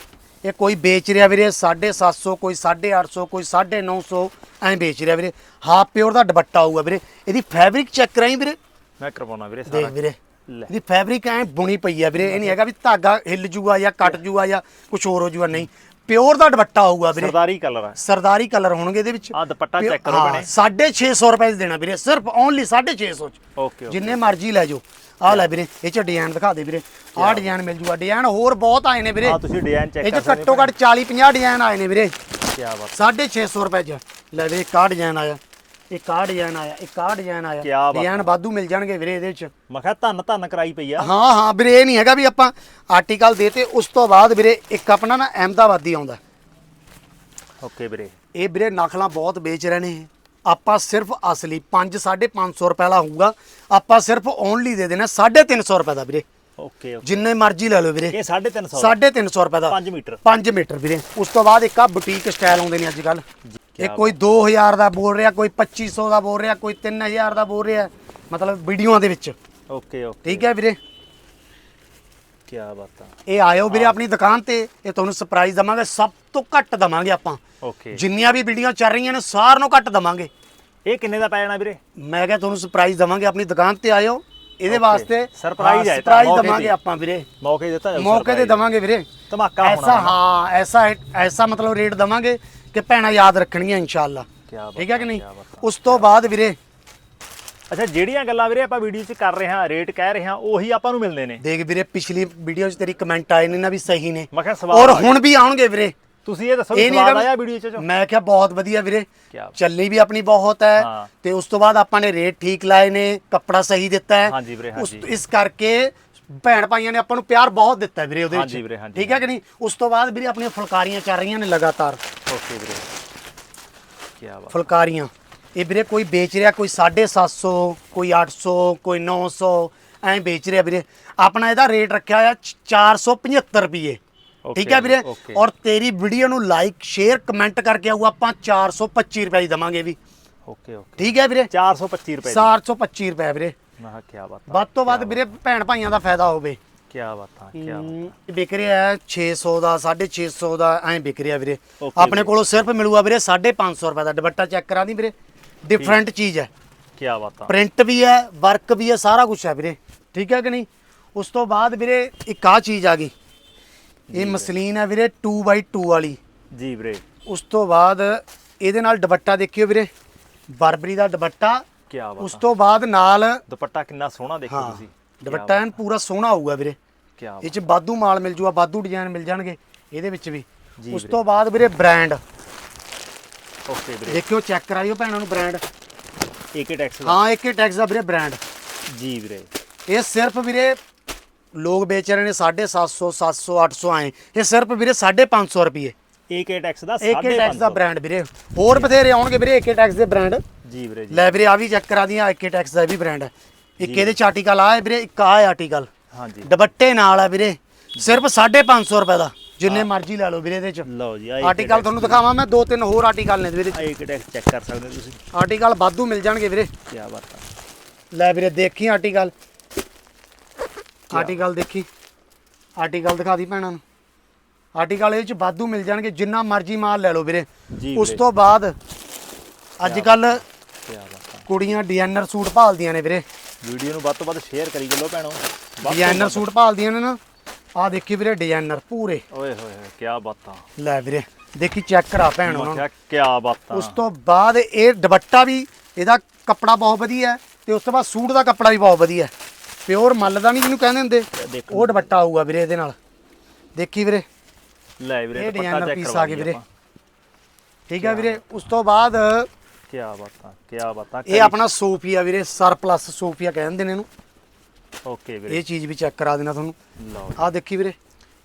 ਇਹ ਕੋਈ ਵੇਚ ਰਿਹਾ ਵੀਰੇ 750 ਕੋਈ 850 ਕੋਈ 950 ਐਂ ਵੇਚ ਰਿਹਾ ਵੀਰੇ। ਹਾਫ ਪਿਓਰ ਦਾ ਦੁਪੱਟਾ ਆਊਗਾ ਵੀਰੇ। ਇਹਦੀ ਫੈਬਰਿਕ ਚੈੱਕ ਕਰਾਈ ਵੀਰੇ। ਮੈਂ ਕਰਵਾਉਣਾ ਵੀਰੇ ਦੇਖ ਸਾਰਾ। ਵੀਰੇ। ਇਹਦੀ ਫੈਬਰਿਕ ਐ ਬੁਣੀ ਪਈ ਆ ਵੀਰੇ ਇਹ ਨਹੀਂ ਹੈਗਾ ਵੀ ਧਾਗਾ ਹਿੱਲ ਜੂਗਾ ਜਾਂ ਕੱਟ ਜੂਗਾ ਜਾਂ ਕੁਝ ਹੋਰ ਹੋ ਜੂਗਾ ਨਹੀਂ। ਪਿਓਰ ਦਾ ਦੁਪੱਟਾ ਆਊਗਾ ਵੀਰੇ। ਸਰਦਾਰੀ ਕਲਰ ਆ। ਸਰਦਾਰੀ ਕਲਰ ਹੋਣਗੇ ਇਹਦੇ ਵਿੱਚ। ਆਹ ਦੁਪੱਟਾ check ਕਰੋ ਭੈਣੇ। 650 ਰੁਪਏ 'ਚ ਦੇਣਾ ਵੀਰੇ ਸਿਰਫ ਓਨਲੀ 650 ਚ। ਓਕੇ ਜਿੰਨੇ ਮਰਜ਼ੀ ਲੈ ਜਾਓ। ਆਹ ਲੈ ਵੀਰੇ ਇਹ ਚ ਡਿਜ਼ਾਈਨ ਦਿਖਾ ਦੇ ਵੀਰੇ। ਆਹ ਡਿਜ਼ਾਈਨ ਮਿਲ ਜੂਗਾ। ਡਿਜ਼ਾਈਨ ਹੋਰ ਬਹੁਤ ਆਏ ਨੇ ਵੀਰੇ। ਆ ਤੁਸੀਂ ਡਿਜ਼ਾਈਨ ਚੈੱਕ ਇਹ ਕਰ ਚ ਸਕਦੇ ਘੱਟੋ ਘੱਟ 40 50 ਡਿਜ਼ਾਈਨ ਆਏ ਨੇ ਵੀਰੇ। ਕੀ ਬਾਤ। 650 ਰੁਪਏ ਚ। ਲੈ ਵੀਰੇ ਆਹ ਡਿਜ਼ਾਈਨ ਆਇਆ। ਇੱਕ ਆਹ ਡਿਜ਼ਾਈਨ ਆਇਆ ਇੱਕ ਆਹ ਡਿਜ਼ਾਈਨ ਆਇਆ। ਕਿਆ ਬਾਤ। ਡਿਜ਼ਾਈਨ ਵਾਧੂ ਮਿਲ ਜਾਣਗੇ ਵੀਰੇ ਇਹਦੇ ਵਿੱਚ ਮੈਂ ਕਿਹਾ ਧੰਨ ਧੰਨ ਕਰਾਈ ਪਈ ਆ। ਹਾਂ ਹਾਂ ਵੀਰੇ ਇਹ ਨਹੀਂ ਹੈਗਾ ਵੀ ਆਪਾਂ ਆਰਟੀਕਲ ਦੇਤੇ ਉਸ ਤੋਂ ਬਾਅਦ ਵੀਰੇ ਇੱਕ ਆਪਣਾ ਨਾ ਅਹਿਮਦਾਬਾਦੀ ਆਉਂਦਾ। ਓਕੇ ਵੀਰੇ। ਇਹ ਵੀਰੇ ਨਖਲਾਂ ਬਹੁਤ ਵੇਚ ਰਹੇ ਨੇ ਆਪਾਂ ਸਿਰਫ ਅਸਲੀ 5 550 ਰੁਪਏ ਦਾ ਹੋਊਗਾ। ਆਪਾਂ ਸਿਰਫ ਓਨਲੀ ਦੇ ਦੇਣਾ 350 ਰੁਪਏ ਦਾ ਵੀਰੇ। ਓਕੇ ਜਿੰਨੇ ਮਰਜ਼ੀ ਲੈ ਲਓ ਵੀਰੇ। ਇਹ 350 350 ਰੁਪਏ ਦਾ। 5 ਮੀਟਰ। 5 ਮੀਟਰ ਵੀਰੇ। ਉਸ ਤੋਂ ਬਾਅਦ ਇੱਕ ਆ ਬੁਟੀਕ ਸਟਾਈਲ ਆਉਂਦੇ ਨੇ ਅੱਜ ਕੱਲ ਇਹ ਕੋਈ 2000 ਦਾ ਬੋਲ ਰਿਹਾ ਕੋਈ 2500 ਦਾ ਬੋਲ ਰਿਹਾ ਕੋਈ 3000 ਦਾ ਬੋਲ ਰਿਹਾ। ਮਤਲਬ ਵੀਡੀਓਆਂ ਦੇ ਵਿੱਚ। ਓਕੇ ਓਕੇ ਠੀਕ ਹੈ ਵੀਰੇ? ਕੀ ਬਾਤ ਆ। ਇਹ ਆਇਓ ਵੀਰੇ ਆਪਣੀ ਦੁਕਾਨ ਤੇ। ਇਹ ਤੁਹਾਨੂੰ ਸਰਪ੍ਰਾਈਜ਼ ਦਵਾਂਗੇ। ਸਭ ਤੋਂ ਘੱਟ ਦਵਾਂਗੇ ਆਪਾਂ। ਓਕੇ ਜਿੰਨੀਆਂ ਵੀ ਵੀਡੀਓ ਚੱਲ ਰਹੀਆਂ ਨੇ ਸਾਰਿਆਂ ਨੂੰ ਘੱਟ ਦਵਾਂਗੇ। ਇਹ ਕਿੰਨੇ ਦਾ ਪੈ ਜਾਣਾ ਵੀਰੇ? ਮੈਂ ਕਿਹਾ ਤੁਹਾਨੂੰ ਸਰਪ੍ਰਾਈਜ਼ ਦਵਾਂਗੇ। ਆਪਣੀ ਦੁਕਾਨ ਤੇ ਆਇਓ। ਇਹਦੇ ਵਾਸਤੇ surprise ਹੈ ਸਰਪ੍ਰਾਈਜ਼ ਦਵਾਂਗੇ। ਆਪਾਂ ਵੀਰੇ। ਮੌਕੇ ਦਿੱਤਾ ਮੌਕੇ ਤੇ। ਦਵਾਂਗੇ ਵੀਰੇ। ਧਮਾਕਾ ਐਸਾ ਹੋਣਾ ਹਾਂ ਐਸਾ ਐਸਾ ਮਤਲਬ ਰੇਟ ਦਵਾਂਗੇ ਕਿ ਭੈਣਾਂ ਯਾਦ ਰੱਖਣਗੀਆਂ ਇਨਸ਼ਾਅੱਲਾ। ਠੀਕ ਹੈ ਕਿ ਨਹੀਂ? ਉਸ ਤੋਂ ਬਾਅਦ ਵੀਰੇ ਅੱਛਾ ਜਿਹੜੀਆਂ ਗੱਲਾਂ ਵੀਰੇ ਆਪਾਂ ਵੀਡੀਓ 'ਚ ਕਰ ਰਹੇ ਹਾਂ ਰੇਟ ਕਹਿ ਰਹੇ ਹਾਂ ਉਹੀ ਆਪਾਂ ਨੂੰ ਮਿਲਦੇ ਨੇ। ਦੇਖ ਵੀਰੇ ਪਿਛਲੀ ਵੀਡੀਓ 'ਚ ਤੇਰੀ ਕਮੈਂਟ ਆਏ ਨੇ ਨਾ ਵੀ ਸਹੀ ਨੇ। ਮੈਂ ਕਿਹਾ ਸਵਾਲ ਔਰ। ਹੁਣ ਵੀ ਆਉਣਗੇ ਵੀਰੇ। ਤੁਸੀਂ ਇਹ ਦੱਸੋ ਇਹ ਵੀ ਨਹੀਂ ਸਵਾਦ ਹੈਗਾ ਆਇਆ ਵੀਡੀਓ 'ਚ ਮੈਂ ਕਿਹਾ ਬਹੁਤ ਵਧੀਆ ਵੀਰੇ। ਕਿਆ ਬਾਤ। ਚੱਲੀ ਵੀ ਆਪਣੀ ਬਹੁਤ ਹੈ ਹਾਂ। ਤੇ ਉਸ ਤੋਂ ਬਾਅਦ ਆਪਾਂ ਨੇ ਰੇਟ ਠੀਕ ਲਾਏ ਨੇ ਕੱਪੜਾ ਸਹੀ ਦਿੱਤਾ ਹੈ। ਹਾਂਜੀ ਵੀਰੇ, ਉਸ- ਹਾਂਜੀ। ਇਸ ਕਰਕੇ ਭੈਣ ਭਾਈਆਂ ਨੇ ਆਪਾਂ ਨੂੰ ਪਿਆਰ ਬਹੁਤ ਦਿੱਤਾ ਵੀਰੇ ਉਹਦੇ ਹਾਂਜੀ ਵੀਰੇ, ਹਾਂਜੀ, ਠੀਕ ਹੈ ਕਿ ਨਹੀਂ? ਉਸ ਤੋਂ ਬਾਅਦ ਵੀਰੇ ਆਪਣੀਆਂ ਫੁਲਕਾਰੀਆਂ ਚੱਲ ਰਹੀਆਂ ਨੇ ਲਗਾਤਾਰ। ਓਕੇ ਵੀਰੇ। ਕੀ ਬਾਤ। ਫੁਲਕਾਰੀਆਂ। ਇਹ ਵੀਰੇ ਕੋਈ ਵੇਚ ਰਿਹਾ ਕੋਈ 750 ਕੋਈ 800 ਕੋਈ 900 ਐਂ ਵੇਚ ਰਿਹਾ ਵੀਰੇ। ਆਪਣਾ ਇਹਦਾ ਰੇਟ ਰੱਖਿਆ ਹੋਇਆ 475 ਰੁਪਏ ਠੀਕ ਹੈ ਵੀਰੇ। ਔਰ ਤੇਰੀ ਵੀਡੀਓ ਨੂੰ ਲਾਈਕ ਸ਼ੇਅਰ ਕਮੈਂਟ ਕਰਕੇ ਆਊ ਆਪਾਂ 425 ਰੁਪਏ ਦੀ ਦਵਾਂਗੇ ਵੀ। ਓਕੇ ਓਕੇ ਠੀਕ ਹੈ ਵੀਰੇ? 425 ਰੁਪਏ ਦੀ। 425 ਰੁਪਏ ਵੀਰੇ। ਮੈਂ ਕੀ ਬਾਤ ਆ ਵੱਧ ਤੋਂ ਵੱਧ ਵੀਰੇ ਭੈਣ ਭਾਈਆਂ ਦਾ ਫਾਇਦਾ ਹੋਵੇ। ਕੀ ਬਾਤ ਆ ਕੀ ਬਾਤ। ਵਿਕ ਰਿਹਾ ਹੈ 600 ਦਾ 650 ਦਾ ਐਂ ਵਿਕ ਰਿਹਾ ਵੀਰੇ। ਆਪਣੇ। ਕੋਲੋਂ ਸਿਰਫ ਮਿਲੂਗਾ ਵੀਰੇ 550 ਰੁਪਏ ਦਾ। ਦੁਪੱਟਾ ਚੈੱਕ ਕਰਾਂ ਦੀ ਵੀਰੇ। ਡਿਫਰੈਂਟ ਚੀਜ਼ ਹੈ। ਕੀ ਬਾਤ। ਆ ਪ੍ਰਿੰਟ ਵੀ ਹੈ ਵਰਕ ਵੀ ਹੈ ਸਾਰਾ ਕੁਝ ਹੈ ਵੀਰੇ। ਠੀਕ ਹੈ ਕਿ ਨਹੀਂ? ਉਸ ਤੋਂ ਬਾਅਦ ਵੀਰੇ ਇੱਕ ਆ ਚੀਜ਼ ਆ ਗਈ। ਇਹ ਮਸਲੀਨ ਹੈ ਵੀਰੇ 2x2 ਵਾਲੀ। ਜੀ ਵੀਰੇ। ਉਸ ਤੋਂ ਬਾਅਦ ਇਹਦੇ ਨਾਲ ਦੁਪੱਟਾ ਦੇਖਿਓ ਵੀਰੇ। ਬਰਬਰੀ ਦਾ ਦੁਪੱਟਾ। ਕੀ ਬਾਤ ਉਸ ਤੋਂ ਬਾਅਦ ਨਾਲ ਦੁਪੱਟਾ ਕਿੰਨਾ ਸੋਹਣਾ ਦੇਖੋ ਹਾਂ ਤੁਸੀਂ। ਦੁਪੱਟਾ ਐਨ ਪੂਰਾ ਸੋਹਣਾ ਆਊਗਾ ਵੀਰੇ। ਕੀ ਇਹ ਚ ਬਾਦੂ ਮਾਲ ਮਿਲ ਜੂਗਾ ਬਾਦੂ ਡਿਜ਼ਾਈਨ ਮਿਲ ਜਾਣਗੇ ਇਹਦੇ ਵਿੱਚ ਵੀ। ਜੀ ਉਸ ਵੀਰੇ। ਤੋਂ ਬਾਅਦ ਵੀਰੇ ਬ੍ਰਾਂਡ। ਓਕੇ ਵੀਰੇ। ਦੇਖਿਓ ਚੈੱਕ ਕਰਾਇਓ ਭੈਣਾਂ ਨੂੰ ਬ੍ਰਾਂਡ। ਏਕੇ ਟੈਕਸ ਦਾ। ਹਾਂ ਇੱਕ ਹੀ ਟੈਕਸ ਦਾ ਵੀਰੇ ਬ੍ਰਾਂਡ। ਜੀ ਵੀਰੇ। ਇਹ ਸਿਰਫ ਵੀਰੇ ਲੋਕ ਵੇਚ ਰਹੇ ਨੇ 750 700 800 ਆਏ। ਇਹ ਸਿਰਫ ਵੀਰੇ 550 ਰੁਪਏ ਏਕੇ ਟੈਕਸ ਦਾ ਹੀ ਟੈਕਸ ਦਾ 550 ਬ੍ਰਾਂਡ ਵੀਰੇ। ਹੋਰ ਬਥੇਰੇ ਆਉਣਗੇ ਵੀਰੇ ਹੀ ਟੈਕਸ ਦੇ ਬ੍ਰਾਂਡ ਜੀ ਵੀਰੇ ਜੀ। ਲੈ ਵੀਰੇ ਆ ਵੀ ਚੈੱਕ ਕਰਾ ਦੀਆਂ ਹੀ ਟੈਕਸ ਦਾ ਵੀ ਬ੍ਰਾਂਡ ਹੈ। ਇੱਕ ਇਹਦੇ ਚ ਆਰਟੀਕਲ ਆ ਹੈ ਵੀਰੇ ਇੱਕ ਆ ਹੈ ਆਰਟੀਕਲ ਹਾਂਜੀ ਦੁਪੱਟੇ ਨਾਲ ਆ ਵੀਰੇ। ਸਿਰਫ 550 ਰੁਪਏ ਦਾ ਜਿੰਨੇ ਮਰਜ਼ੀ ਲੈ ਲਓ ਵੀਰੇ ਇਹਦੇ ਚ। ਲਓ ਜੀ ਆਰਟੀਕਲ ਤੁਹਾਨੂੰ ਦਿਖਾਵਾਂ ਮੈਂ ਦੋ ਤਿੰਨ ਹੋਰ ਆਰਟੀਕਲ ਨੇ ਵੀਰੇ। ਏਕੇ ਟੈਕਸ ਚੈੱਕ ਕਰ ਸਕਦੇ ਹੋ ਤੁਸੀਂ। ਆਰਟੀਕਲ ਵਾਧੂ ਮਿਲ ਜਾਣਗੇ ਵੀਰੇ। ਕੀ ਬਾਤ ਆ ਲੈ ਵੀਰੇ ਦੇਖੀ ਆਰਟੀਕਲ ਆਰਟੀਕਲ ਦੇਖੀ। ਆਰਟੀਕਲ ਦਿਖਾ ਦੀ ਭੈਣਾਂ ਨੂੰ। ਆਰਟੀਕਲ ਇਹ ਚ ਵਾਧੂ ਮਿਲ ਜਾਣਗੇ ਜਿੰਨਾ ਮਰਜ਼ੀ ਮਾਲ ਲੈ ਲਓ ਵੀਰੇ। ਉਸ। ਤੋਂ ਬਾਅਦ ਅੱਜ ਕੱਲ ਕੁੜੀਆਂ ਡਿਜ਼ਾਈਨਰ ਸੂਟ ਭਾਲਦੀਆਂ ਨੇ ਵੀਰੇ। ਵੀਡੀਓ ਨੂੰ ਵੱਧ ਤੋਂ ਵੱਧ ਸ਼ੇਅਰ ਕਰੀ ਚੱਲੋ ਭੈਣੋ। ਡਿਜ਼ਾਈਨਰ। ਸੂਟ ਭਾਲਦੀਆਂ ਨੇ ਨਾ। ਆ ਦੇਖੀ ਵੀਰੇ ਡਿਜ਼ਾਈਨਰ ਪੂਰੇ। ਓਏ ਹੋਏ ਹੋਏ ਕੀ ਬਾਤ। ਲੈ ਵੀਰੇ ਦੇਖੀ ਚੈੱਕ ਕਰਾ ਭੈਣ ਉਹਨਾਂ ਕਿਹਾ ਕੀ ਬਾਤ। ਉਸ ਤੋਂ ਬਾਅਦ ਇਹ ਦੁਪੱਟਾ ਵੀ ਇਹਦਾ ਕੱਪੜਾ ਬਹੁਤ ਵਧੀਆ ਤੇ ਉਸ ਤੋਂ ਬਾਅਦ ਸੂਟ ਦਾ ਕੱਪੜਾ ਵੀ ਬਹੁਤ ਵਧੀਆ ਪਿਓਰ ਮੱਲ ਦਾ ਨਹੀਂ ਜਿਹਨੂੰ ਕਹਿੰਦੇ ਹੁੰਦੇ। ਦੇਖੋ। ਉਹ ਦੁਪੱਟਾ ਆਊਗਾ ਵੀਰੇ ਇਹਦੇ ਨਾਲ। ਦੇਖੀ ਵੀਰੇ। ਲੈ ਵੀਰੇ ਇਹ ਦੁਪੱਟਾ ਚੈੱਕ ਕਰਵਾ ਆ ਗਏ ਵੀਰੇ। ਠੀਕ ਹੈ ਵੀਰੇ ਉਸ ਤੋਂ ਬਾਅਦ ਕੀ ਬਾਤ ਕੀ ਬਾਤ ਇਹ ਆਪਣਾ ਸੋਫੀਆ ਵੀਰੇ ਸਰ ਪਲੱਸ ਸੋਫੀਆ ਕਹਿੰਦੇ ਨੇ ਇਹਨੂੰ। ਓਕੇ ਵੀਰੇ। ਇਹ ਚੀਜ਼ ਵੀ ਚੈੱਕ ਕਰਾ ਦੇਣਾ ਤੁਹਾਨੂੰ। ਆਹ ਦੇਖੀ ਵੀਰੇ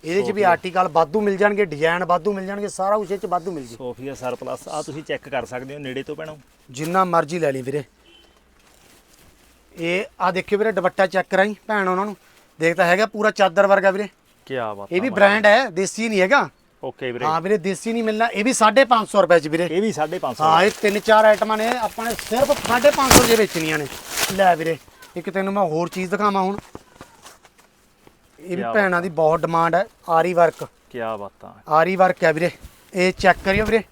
ਇਹਦੇ 'ਚ ਵੀ ਆਰਟੀਕਲ ਵਾਧੂ ਮਿਲ ਜਾਣਗੇ ਡਿਜ਼ਾਈਨ ਵਾਧੂ ਮਿਲ ਜਾਣਗੇ ਸਾਰਾ ਕੁਝ ਇਹ 'ਚ ਵਾਧੂ ਮਿਲ ਜੀ ਸੋਫੀਆ ਸਰਪਲਸ ਆ ਤੁਸੀਂ ਚੈੱਕ ਕਰ ਸਕਦੇ ਹੋ ਨੇੜੇ ਤੋਂ ਭੈਣੋ ਜਿੰਨਾ ਮਰਜ਼ੀ ਲੈ ਲਈ ਵੀਰੇ। ਇਹ ਆ ਦੇਖਿਓ ਵੀਰੇ ਦੁਪੱਟਾ ਚੈੱਕ ਕਰਾਈ ਭੈਣ ਉਹਨਾਂ ਨੂੰ। ਦੇਖਦਾ ਹੈਗਾ ਪੂਰਾ ਚਾਦਰ ਵਰਗਾ ਵੀਰੇ। ਕੀ ਬਾਤ ਇਹ ਵੀ ਬ੍ਰਾਂਡ ਹੈ ਦੇਸੀ ਨਹੀਂ ਹੈਗਾ। ਓਕੇ ਵੀਰੇ। ਹਾਂ ਵੀਰੇ ਦੇਸੀ ਨਹੀਂ ਮਿਲਣਾ ਇਹ ਵੀ 550 ਰੁਪਏ 'ਚ ਵੀਰੇ। ਇਹ ਵੀ 550 ਹਾਂ ਇਹ ਤਿੰਨ ਚਾਰ ਆਈਟਮਾਂ ਨੇ ਆਪਾਂ ਨੇ ਸਿਰਫ 550 ਰੁਪਏ ਵੇਚਣੀਆਂ ਨੇ। ਲੈ ਵੀਰੇ ਇੱਕ ਤੈਨੂੰ ਮੈਂ ਹੋਰ ਚੀਜ਼ ਦਿਖਾਵਾਂ ਹੁਣ। ਇਹ ਵੀ ਭੈਣਾਂ ਦੀ ਬਹੁਤ ਡਿਮਾਂਡ ਹੈ ਆਰੀ ਵਰਕ ਕੀ ਬਾਤਾਂ ਆਰੀ ਵਰਕ ਹੈ ਵੀਰੇ। ਇਹ ਚੈੱਕ ਕਰਿਓ ਵੀਰੇ।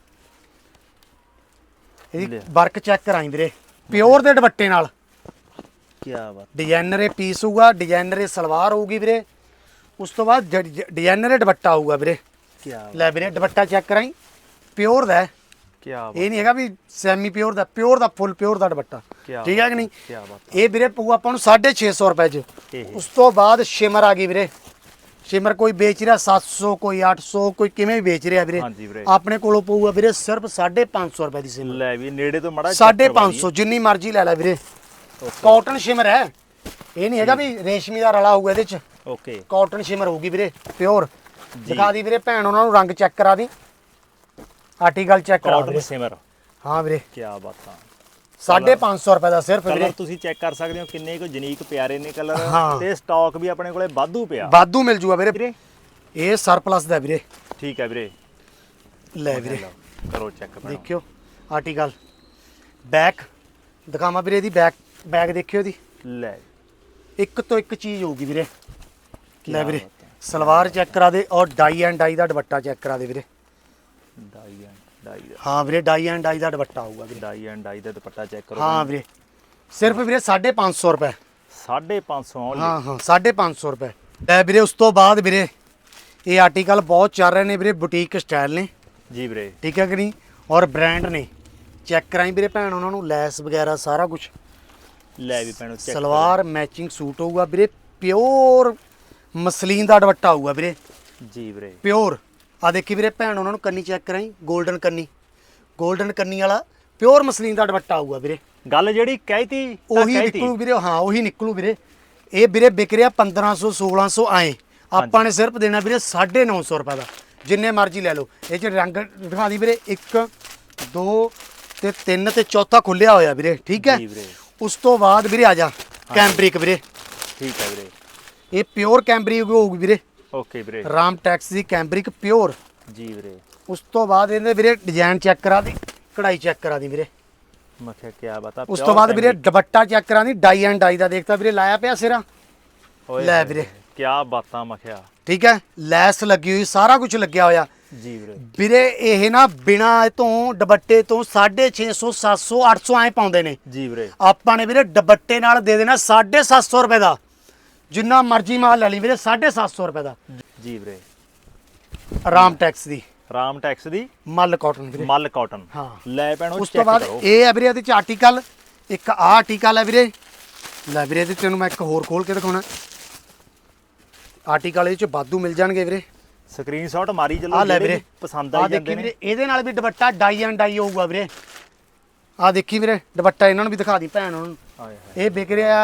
ਇਹਦੀ। ਵਰਕ ਚੈੱਕ ਕਰਾਈ ਵੀਰੇ। ਪਿਓਰ ਦੇ ਦੁਪੱਟੇ ਨਾਲ। ਕੀ ਬਾਤ ਡਿਜ਼ਾਈਨਰ ਇਹ ਪੀਸ ਹੋਊਗਾ ਡਿਜ਼ਾਈਨਰ ਇਹ ਸਲਵਾਰ ਹੋਊਗੀ ਵੀਰੇ। ਉਸ ਤੋਂ ਬਾਅਦ ਡਿਜ਼ਾਈਨਰ ਇਹ ਦੁਪੱਟਾ ਹੋਊਗਾ ਵੀਰੇ। ਕੀ ਲੈ ਵੀਰੇ ਦੁਪੱਟਾ ਚੈੱਕ ਕਰਾਈ। ਪਿਓਰ ਦਾ ਹੈ। ਕੀ ਬਾਤ ਇਹ ਨਹੀਂ ਹੈਗਾ ਵੀ ਸੈਮੀ ਪਿਓਰ ਦਾ ਪਿਓਰ ਦਾ ਫੁੱਲ ਪਿਓਰ ਦਾ ਦੁਪੱਟਾ। ਠੀਕ ਹੈ ਕਿ ਨਹੀਂ? ਕੀ ਬਾਤ ਇਹ ਵੀਰੇ ਪਊ ਆਪਾਂ ਨੂੰ 650 ਰੁਪਏ ਚ। ਉਸ ਤੋਂ ਬਾਅਦ ਸ਼ਿਮਰ ਆ ਗਈ ਵੀਰੇ। ਸ਼ਿਮਰ ਕੋਈ ਵੇਚ ਰਿਹਾ 700 ਕੋਈ 800 ਕੋਈ ਕਿਵੇਂ ਵੇਚ ਰਿਹਾ ਵੀਰੇ। ਆਪਣੇ ਕੋਲੋਂ ਪਊਗਾ ਵੀਰੇ ਸਿਰਫ 550 ਰੁਪਏ ਦੀ ਸ਼ਿਮਰ ਲੈ ਵੀ ਨੇੜੇ ਤੋਂ ਮੜਾ 550 ਜਿੰਨੀ ਮਰਜ਼ੀ ਲੈ ਲੈ ਵੀਰੇ। ਕਾਟਨ ਸ਼ਿਮਰ ਹੈ। ਇਹ ਨਹੀਂ ਹੈਗਾ ਵੀ ਰੇਸ਼ਮੀ ਦਾ ਰਲਾ ਹੋਊਗਾ ਇਹਦੇ ਚ। ਓਕੇ ਕਾਟਨ ਸ਼ਿਮਰ ਹੋਊਗੀ ਵੀਰੇ ਪਿਓਰ ਦਿਖਾ ਦੀ ਵੀਰੇ ਭੈਣ ਉਹਨਾਂ ਨੂੰ ਰੰਗ ਚੈੱਕ ਕਰਾ ਦੀ। ਆਰਟੀਕਲ ਚੈੱਕ ਕਰਾ ਕਾਟਨ ਸਿਮਰ ਹਾਂ ਵੀਰੇ। ਕੀ ਬਾਤਾਂ 550 ਰੁਪਏ ਦਾ ਸਿਰਫ ਵੀਰੇ। ਤੁਸੀਂ ਚੈੱਕ ਕਰ ਸਕਦੇ ਹੋ ਕਿੰਨੇ ਕੁ ਜਨੀਕ ਪਿਆਰੇ ਨੇ ਕਲਰ। ਤੇ ਸਟਾਕ ਵੀ ਆਪਣੇ ਕੋਲੇ ਵਾਧੂ ਪਿਆ। ਵਾਧੂ ਮਿਲ ਜੂਗਾ ਵੀਰੇ। ਇਹ ਸਰਪਲਸ ਦਾ ਵੀਰੇ। ਠੀਕ ਹੈ ਵੀਰੇ। ਲੈ ਵੀਰੇ। ਕਰੋ ਚੈੱਕ ਦੇਖਿਓ। ਆਰਟੀਕਲ ਬੈਕ ਦਿਖਾਵਾਂ ਵੀਰੇ ਇਹਦੀ ਬੈਕ ਬੈਗ ਦੇਖਿਓ ਇਹਦੀ। ਲੈ। ਇੱਕ ਤੋਂ ਇੱਕ ਚੀਜ਼ ਹੋਊਗੀ ਵੀਰੇ। ਲੈ ਵੀਰੇ ਬਾਤ ਹੈ। ਸਲਵਾਰ ਚੈੱਕ ਕਰਾ ਦੇ ਔਰ ਡਾਈ ਐਂਡ ਡਾਈ ਦਾ ਦੁਪੱਟਾ ਚੈੱਕ ਕਰਾ ਦੇ ਵੀਰੇ। ਡਾਈ ਐਂਡ ਡਾਈ ਦਾ। ਹਾਂ ਵੀਰੇ ਡਾਈ ਐਂਡ ਡਾਈ ਦਾ ਦੁਪੱਟਾ ਆਊਗਾ ਵੀਰੇ। ਡਾਈ ਐਂਡ ਡਾਈ ਦਾ ਦੁਪੱਟਾ ਚੈੱਕ ਕਰੋ ਹਾਂ ਵੀਰੇ ਸਿਰਫ ਵੀਰੇ 550 ਰੁਪਏ। 550 ਓਨਲੀ ਹਾਂ ਹਾਂ 550 ਰੁਪਏ। ਲੈ ਵੀਰੇ ਉਸ ਤੋਂ ਬਾਅਦ ਵੀਰੇ ਇਹ ਆਰਟੀਕਲ ਬਹੁਤ ਚੱਲ ਰਹੇ ਨੇ ਵੀਰੇ ਬੁਟੀਕ ਸਟਾਈਲ ਨੇ। ਜੀ ਵੀਰੇ। ਠੀਕ ਹੈ ਕਿ ਨਹੀਂ? ਔਰ ਬ੍ਰਾਂਡ ਨੇ। ਚੈੱਕ ਕਰਾਈ ਵੀਰੇ ਭੈਣ ਉਹਨਾਂ ਨੂੰ ਲੈਸ ਵਗੈਰਾ ਸਾਰਾ ਕੁਝ ਲੈ ਵੀ ਭੈਣੋ ਚੈੱਕ ਸਲਵਾਰ ਮੈਚਿੰਗ ਸੂਟ ਹੋਊਗਾ ਵੀਰੇ ਪਿਓਰ ਮਸਲੀਨ ਦਾ ਦੁਪੱਟਾ ਹੋਊਗਾ ਵੀਰੇ। ਜੀ ਵੀਰੇ। ਪਿਓਰ ਆ ਦੇਖੀ ਵੀਰੇ ਭੈਣ ਉਹਨਾਂ ਨੂੰ ਕੰਨੀ ਚੈੱਕ ਕਰਾਈ 골ਡਨ ਕੰਨੀ। 골ਡਨ ਕੰਨੀ ਵਾਲਾ ਪਿਓਰ ਮਸਲੀਨ ਦਾ ਦੁਪੱਟਾ ਹੋਊਗਾ ਵੀਰੇ। ਗੱਲ ਜਿਹੜੀ ਕਹਿਤੀ ਉਹੀ ਨਿਕਲੂ ਵੀਰੇ ਹਾਂ ਉਹੀ ਨਿਕਲੂ ਵੀਰੇ। ਇਹ ਵੀਰੇ ਵਿਕ ਰਿਹਾ 1500 1600 ਆਏ। ਆਪਾਂ ਨੇ ਸਿਰਫ ਦੇਣਾ ਵੀਰੇ 950 ਰੁਪਏ ਦਾ। ਜਿੰਨੇ ਮਰਜ਼ੀ ਲੈ ਲਓ। ਇਹ ਚ ਰੰਗ ਦਿਖਾ ਦੀ ਵੀਰੇ 1 2 ਤੇ 3 ਤੇ ਚੌਥਾ ਖੁੱਲਿਆ ਹੋਇਆ ਵੀਰੇ ਠੀਕ ਹੈ। ਉਸ ਤੋਂ ਬਾਅਦ ਵੀਰੇ ਆ ਜਾ ਕੈਂਬਰਿਕ ਵੀਰੇ। ਠੀਕ ਹੈ ਵੀਰੇ। ਇਹ ਪਿਓਰ ਕੈਂਬਰਿਕ ਹੋਊਗੀ ਵੀਰੇ। ਓਕੇ ਵੀਰੇ। ਰਾਮ ਟੈਕਸ ਦੀ ਕੈਂਬਰਿਕ ਪਿਓਰ ਜੀ ਵੀਰੇ। ਉਸ ਤੋਂ ਬਾਅਦ ਇਹਦੇ ਵੀਰੇ ਡਿਜ਼ਾਈਨ ਚੈੱਕ ਕਰਾ ਦੀ ਕਢਾਈ ਚੈੱਕ ਕਰਾ ਦੀ ਵੀਰੇ। ਮੈਂ ਕਿਹਾ ਕੀ ਬਤਾ ਉਸ ਤੋਂ ਬਾਅਦ ਵੀਰੇ ਦੁਪੱਟਾ ਚੈੱਕ ਕਰਾ ਦੀ ਡਾਈ ਐਂਡ ਡਾਈ ਦਾ ਦੇਖਤਾ ਵੀਰੇ ਲਾਇਆ ਪਿਆ ਸਿਰਾ। ਲੈ ਵੀਰੇ। ਕੀ ਬਾਤਾਂ ਮੈਂ ਕਿਹਾ ਠੀਕ ਹੈ? ਲੈਸ ਲੱਗੀ ਹੋਈ ਸਾਰਾ ਕੁਝ ਲੱਗਿਆ ਹੋਇਆ। ਜੀ ਵੀਰੇ। ਵੀਰੇ ਇਹ ਨਾ ਬਿਨਾ ਤੋਂ ਦੁਪੱਟੇ ਤੋਂ 650 700 800 ਐ ਪਾਉਂਦੇ ਨੇ। ਜੀ ਵੀਰੇ। ਆਪਾਂ ਨੇ ਵੀਰੇ ਦੁਪੱਟੇ ਨਾਲ ਦੇ ਦੇਣਾ 750 ਰੁਪਏ ਦਾ। ਜਿੰਨਾ ਮਰਜ਼ੀ ਮਾਲ ਲੈ ਲਈ ਵੀਰੇ 750 ਰੁਪਏ ਦਾ। ਜੀ ਵੀਰੇ। ਰਾਮ ਟੈਕਸ ਦੀ। ਰਾਮ ਟੈਕਸ ਦੀ? ਮੱਲ ਕਾਟਨ ਵੀਰੇ। ਮੱਲ ਕਾਟਨ। ਹਾਂ। ਲੈ ਭੈਣੋ ਉਸ ਤੋਂ ਬਾਅਦ ਇਹ ਹੈ ਵੀਰੇ ਇਹਦੇ ਚ ਆਰਟੀਕਲ। ਇੱਕ ਆਰਟੀਕਲ ਹੈ ਵੀਰੇ। ਲੈ ਵੀਰੇ ਇਹਦੇ ਤੈਨੂੰ ਮੈਂ ਇੱਕ ਹੋਰ ਖੋਲ ਕੇ ਦਿਖਾਉਣਾ। ਆਰਟੀਕਲ ਇਹਦੇ ਚ ਬਾਦੂ ਮਿਲ ਜਾਣਗੇ ਵੀਰੇ। ਸਕਰੀਨਸ਼ਾਟ ਮਾਰੀ ਚੱਲੋ ਆ ਲੈ ਜਿਹੜੇ ਵੀਰੇ। ਪਸੰਦ ਆਹ ਆਈ ਦੇਖੀ ਜਾਂਦੇ ਨੇ। ਵੀਰੇ ਇਹਦੇ ਨਾਲ ਵੀ ਦੁਪੱਟਾ ਡਾਈ ਐਂਡ ਡਾਈ ਹੋਊਗਾ ਵੀਰੇ। ਆ ਦੇਖੀ ਵੀਰੇ ਦੁਪੱਟਾ ਇਹਨਾਂ ਨੂੰ ਵੀ ਦਿਖਾ ਦੀ ਭੈਣ ਉਹਨਾਂ ਨੂੰ। ਹਾਏ ਇਹ ਵਿਕ ਰਿਹਾ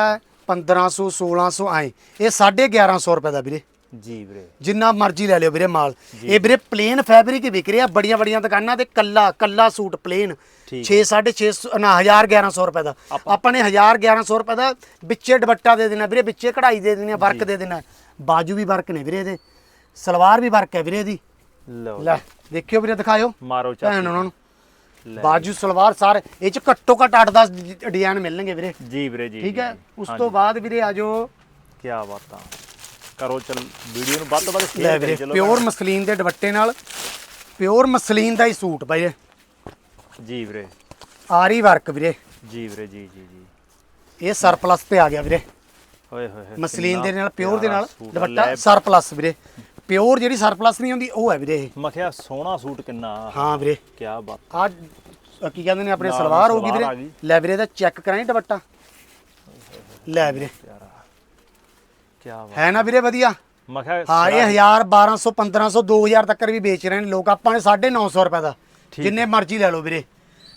1500 1600 ਆਏ ਇਹ 1150 ਰੁਪਏ ਦਾ ਵੀਰੇ। ਜੀ ਵੀਰੇ। ਜਿੰਨਾ ਮਰਜ਼ੀ ਲੈ ਲਿਓ ਵੀਰੇ ਮਾਲ। ਇਹ ਵੀਰੇ ਪਲੇਨ ਫੈਬਰਿਕ ਵਿਕ ਰਿਹਾ ਬੜੀਆਂ ਬੜੀਆਂ ਦੁਕਾਨਾਂ ਤੇ ਕੱਲਾ ਕੱਲਾ ਸੂਟ ਪਲੇਨ ਠੀਕ 6 650 ਨਾ 1100 ਰੁਪਏ ਦਾ। ਆਪਾਂ ਨੇ 1100 ਰੁਪਏ ਦਾ ਵਿੱਚੇ ਦੁਪੱਟਾ ਦੇ ਦੇਣਾ ਵੀਰੇ ਵਿੱਚੇ ਕਢਾਈ ਦੇ ਦੇਣੀ ਵਰਕ ਦੇ ਦੇਣਾ। ਬਾਜੂ ਵੀ ਵਰਕ ਨੇ ਵੀਰੇ ਇਹਦੇ ਸਲਵਾਰ ਵੀ ਵਰਕ ਹੈ ਵੀਰੇ ਇਹਦੀ। ਲਓ ਲੈ ਦੇਖਿਓ ਵੀਰੇ ਦਿਖਾਇਓ। ਮਾਰੋ ਭੈਣ ਚਾਚੀ ਉਹਨਾਂ ਨੂੰ। ਬਾਜੂ ਸਲਵਾਰ ਸਾਰੇ ਇਹ ਚ ਘੱਟੋ ਘੱਟ 8-10 ਡਿਜ਼ਾਈਨ ਮਿਲਣਗੇ ਵੀਰੇ। ਜੀ ਵੀਰੇ ਜੀ ਠੀਕ ਹੈ? ਉਸ ਤੋਂ ਬਾਅਦ ਵੀਰੇ ਆਜੋ ਕੀ ਬਾਤਾਂ। ਕਰੋ ਚਲ ਵੀਡੀਓ ਨੂੰ ਵੱਧ ਤੋਂ ਵੱਧ ਲੈ ਸ਼ੇਅਰ ਕਰੀ ਚਲੋ ਪਿਓਰ ਮਸਲੀਨ ਦੇ ਦੁਪੱਟੇ ਨਾਲ ਪਿਓਰ ਮਸਲੀਨ ਦਾ ਹੀ ਸੂਟ ਬਾਈ ਜੀ ਵੀਰੇ। ਆਰੀ ਵਰਕ ਵੀਰੇ। ਜੀ ਵੀਰੇ ਜੀ ਜੀ ਜੀ। ਇਹ ਸਰਪਲਸ ਤੇ ਆ ਗਿਆ ਵੀਰੇ। ਓਏ ਹੋਏ ਹੋਏ ਮਸਲੀਨ ਦੇ ਕਿੰਨਾ ਨਾਲ ਪਿਓਰ ਦੇ ਪਿਆਰਾ ਨਾਲ ਸੂਟ ਆ, ਦੁਪੱਟਾ ਲੈ, ਸਰਪਲਸ ਵੀਰੇ। ਪਿਓਰ ਜਿਹੜੀ ਸਰਪਲਸ ਨਹੀਂ ਹੁੰਦੀ ਉਹ ਹੈ ਵੀਰੇ ਇਹ। ਮੈਂ ਕਿਹਾ ਸੋਹਣਾ ਸੂਟ ਕਿੰਨਾ। ਹਾਂ ਵੀਰੇ। ਕੀ ਬਾਤ। ਆ ਕੀ ਕਹਿੰਦੇ ਨੇ ਆਪਣੇ ਨਾਲ ਸਲਵਾਰ ਹੋਊਗੀ ਸਲਵਾਰ ਆ ਵੀਰੇ ਗਈ। ਲੈ ਵੀਰੇ ਇਹਦਾ ਚੈੱਕ ਕਰਾਈ ਦੁਪੱਟਾ। ਲੈ ਵੀਰੇ। ਪਿਆਰਾ। ਕੀ ਬਾਤ। ਹੈ ਨਾ ਵੀਰੇ ਵਧੀਆ। ਮੈਂ ਕਿਹਾ ਹਾਂ ਇਹ 1000 1200 1500 2000 ਤੱਕ ਵੀ ਵੇਚ ਰਹੇ ਨੇ। ਲੋਕ ਆਪਾਂ ਨੇ 950 ਰੁਪਏ ਦਾ। ਠੀਕ ਜਿੰਨੇ ਮਰਜ਼ੀ ਲੈ ਲਓ ਵੀਰੇ।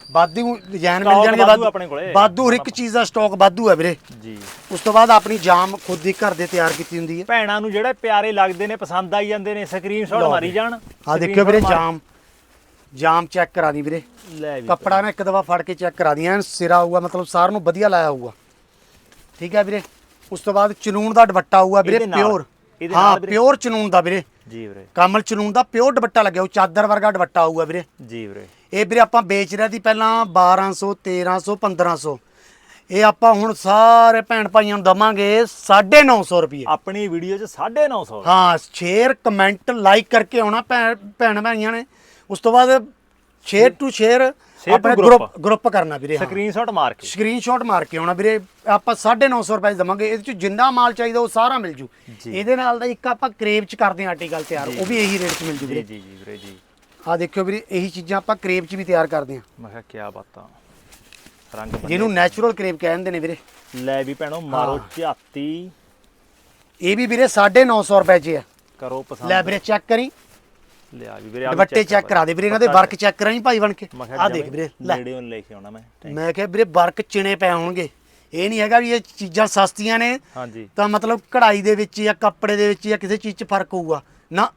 ਵਾਧੂ ਡਿਜ਼ਾਈਨ ਮਿਲ ਜਾਣਗੇ ਵਾਧੂ ਆਪਣੇ ਕੋਲੇ। ਵਾਧੂ ਹਰ ਇੱਕ ਚੀਜ਼ ਦਾ ਸਟਾਕ ਵਾਧੂ ਹੈ ਵੀਰੇ। ਜੀ। ਉਸ ਤੋਂ ਬਾਅਦ ਆਪਣੀ ਜਾਮ ਖੁਦ ਦੀ ਘਰ ਦੇ ਤਿਆਰ ਕੀਤੀ ਹੁੰਦੀ ਹੈ। ਭੈਣਾਂ ਨੂੰ ਜਿਹੜੇ ਪਿਆਰੇ ਲੱਗਦੇ ਨੇ ਪਸੰਦ ਆਈ ਜਾਂਦੇ ਨੇ ਸਕਰੀਨਸ਼ਾਟ ਮਾਰੀ। ਜਾਣ। ਆ ਦੇਖਿਓ ਵੀਰੇ ਜਾਮ। ਜਾਮ ਚੈੱਕ ਕਰਾ ਦੀ ਵੀਰੇ। ਲੈ ਵੀ ਕੱਪੜਾ ਨਾ ਇੱਕ ਦਫਾ ਫੜ ਕੇ ਚੈੱਕ ਕਰਾ ਦੀ ਐਨ ਸਿਰਾ ਹੋਊਗਾ ਮਤਲਬ ਸਾਰ ਨੂੰ ਵਧੀਆ ਲਾਇਆ ਹੋਊਗਾ। ਠੀਕ ਹੈ ਵੀਰੇ। ਉਸ ਤੋਂ ਬਾਅਦ ਚਨੂਨ ਦਾ ਦੁਪੱਟਾ ਹੋਊਗਾ ਵੀਰੇ ਪਿਓਰ ਇਹਦੇ ਹਾਂ ਨਾਲ ਵੀਰੇ? ਪਿਓਰ ਚਨੂਨ ਦਾ ਵੀਰੇ। ਜੀ ਵੀਰੇ। ਕਮਲ ਚਨੂਨ ਦਾ ਪਿਓਰ ਦੁਪੱਟਾ ਲੱਗਿਆ ਉਹ ਚਾਦਰ ਵਰਗਾ ਦੁਪੱਟਾ ਹੋਊਗਾ ਵੀਰੇ। ਜੀ ਵੀਰੇ। ਇਹ ਵੀਰੇ ਆਪਾਂ ਵੇਚ ਰਹੇ ਦੀ ਪਹਿਲਾਂ 1200 1300 1500 ਇਹ ਆਪਾਂ ਹੁਣ ਸਾਰੇ ਭੈਣ ਭਾਈਆਂ ਨੂੰ ਦਵਾਂਗੇ 950 ਰੁਪਏ ਆਪਣੀ ਵੀਡੀਓ 'ਚ 950 ਹਾਂ ਸ਼ੇਅਰ ਕਮੈਂਟ ਲਾਈਕ ਕਰਕੇ ਆਉਣਾ ਭੈਣ ਭੈਣ ਭਾਈਆਂ ਨੇ। ਉਸ ਤੋਂ ਬਾਅਦ share to share Share to ਆਪਣੇ group। ਗਰੁੱਪ ਗਰੁੱਪ ਕਰਨਾ ਵੀਰੇ ਹਾਂ। ਸਕਰੀਨਸ਼ਾਟ ਮਾਰ ਕੇ। ਸਕਰੀਨਸ਼ਾਟ ਮਾਰ ਕੇ ਆਉਣਾ ਵੀਰੇ। ਆਪਾਂ 950 ਰੁਪਏ ਦਵਾਂਗੇ। ਇਹਦੇ ਚ ਜਿੰਨਾ ਮਾਲ ਚਾਹੀਦਾ ਉਹ ਸਾਰਾ ਮਿਲ ਜੂ। ਜੀ। ਇਹਦੇ ਨਾਲ ਦਾ ਇੱਕ ਆਪਾਂ ਕਰੇਬ ਚ ਕਰਦੇ ਹਾਂ ਆਰਟੀਕਲ ਤਿਆਰ। ਉਹ ਵੀ ਇਹੀ ਰੇਟ ਚ ਮਿਲ ਜੂ ਜੀ ਵੀਰੇ। ਜੀ ਜੀ ਵੀਰੇ ਜੀ। ਆ ਦੇਖਿਓ ਵੀਰੇ ਇਹੀ ਚੀਜ਼ਾਂ ਆਪਾਂ ਕਰੇਬ ਚ ਵੀ ਤਿਆਰ ਕਰਦੇ ਹਾਂ। ਮੈਂ ਕਿਹਾ ਕੀ ਬਾਤਾਂ। ਰੰਗ ਬੰਨੇ। ਜਿਹਨੂੰ ਨੈਚੁਰਲ ਕਰੇਬ ਕਹਿੰਦੇ ਨੇ ਵੀਰੇ। ਲੈ ਵੀ ਭੈਣੋ ਮਾਰੋ ਝਾਤੀ। ਇਹ ਵੀ ਵੀਰੇ 950 ਰੁਪਏ ਚ ਹੈ ਕਰੋ ਪਸੰਦ। ਲੈ ਵੀਰੇ ਚੈੱਕ ਕਰੀ। ਲਿਆ ਵੀ ਵੀਰੇ ਦੁਪੱਟੇ ਚੈੱਕ ਕਰਾ ਦੇ ਵੀਰੇ ਇਹਨਾਂ ਦੇ ਵਰਕ ਚੈੱਕ ਕਰਾਈ ਭਾਈ ਬਣ ਕੇ। ਆ ਦੇਖ ਵੀਰੇ ਲੈ। ਨੇੜੇ ਲੈ ਕੇ ਆਉਣਾ ਮੈਂ। ਮੈਂ ਕਿਹਾ ਵੀਰੇ ਵਰਕ ਚਿਣੇ ਪਏ ਹੋਣਗੇ। ਇਹ ਨਹੀਂ ਹੈਗਾ ਵੀ ਇਹ ਚੀਜ਼ਾਂ ਸਸਤੀਆਂ ਨੇ। ਹਾਂਜੀ। ਤਾਂ ਮਤਲਬ ਕਢਾਈ ਦੇ ਵਿੱਚ ਜਾਂ ਕੱਪੜੇ ਦੇ ਵਿੱਚ ਜਾਂ ਕਿਸੇ ਚੀਜ਼ 'ਚ ਫ਼ਰਕ ਹੋਊਗਾ। ਨਾ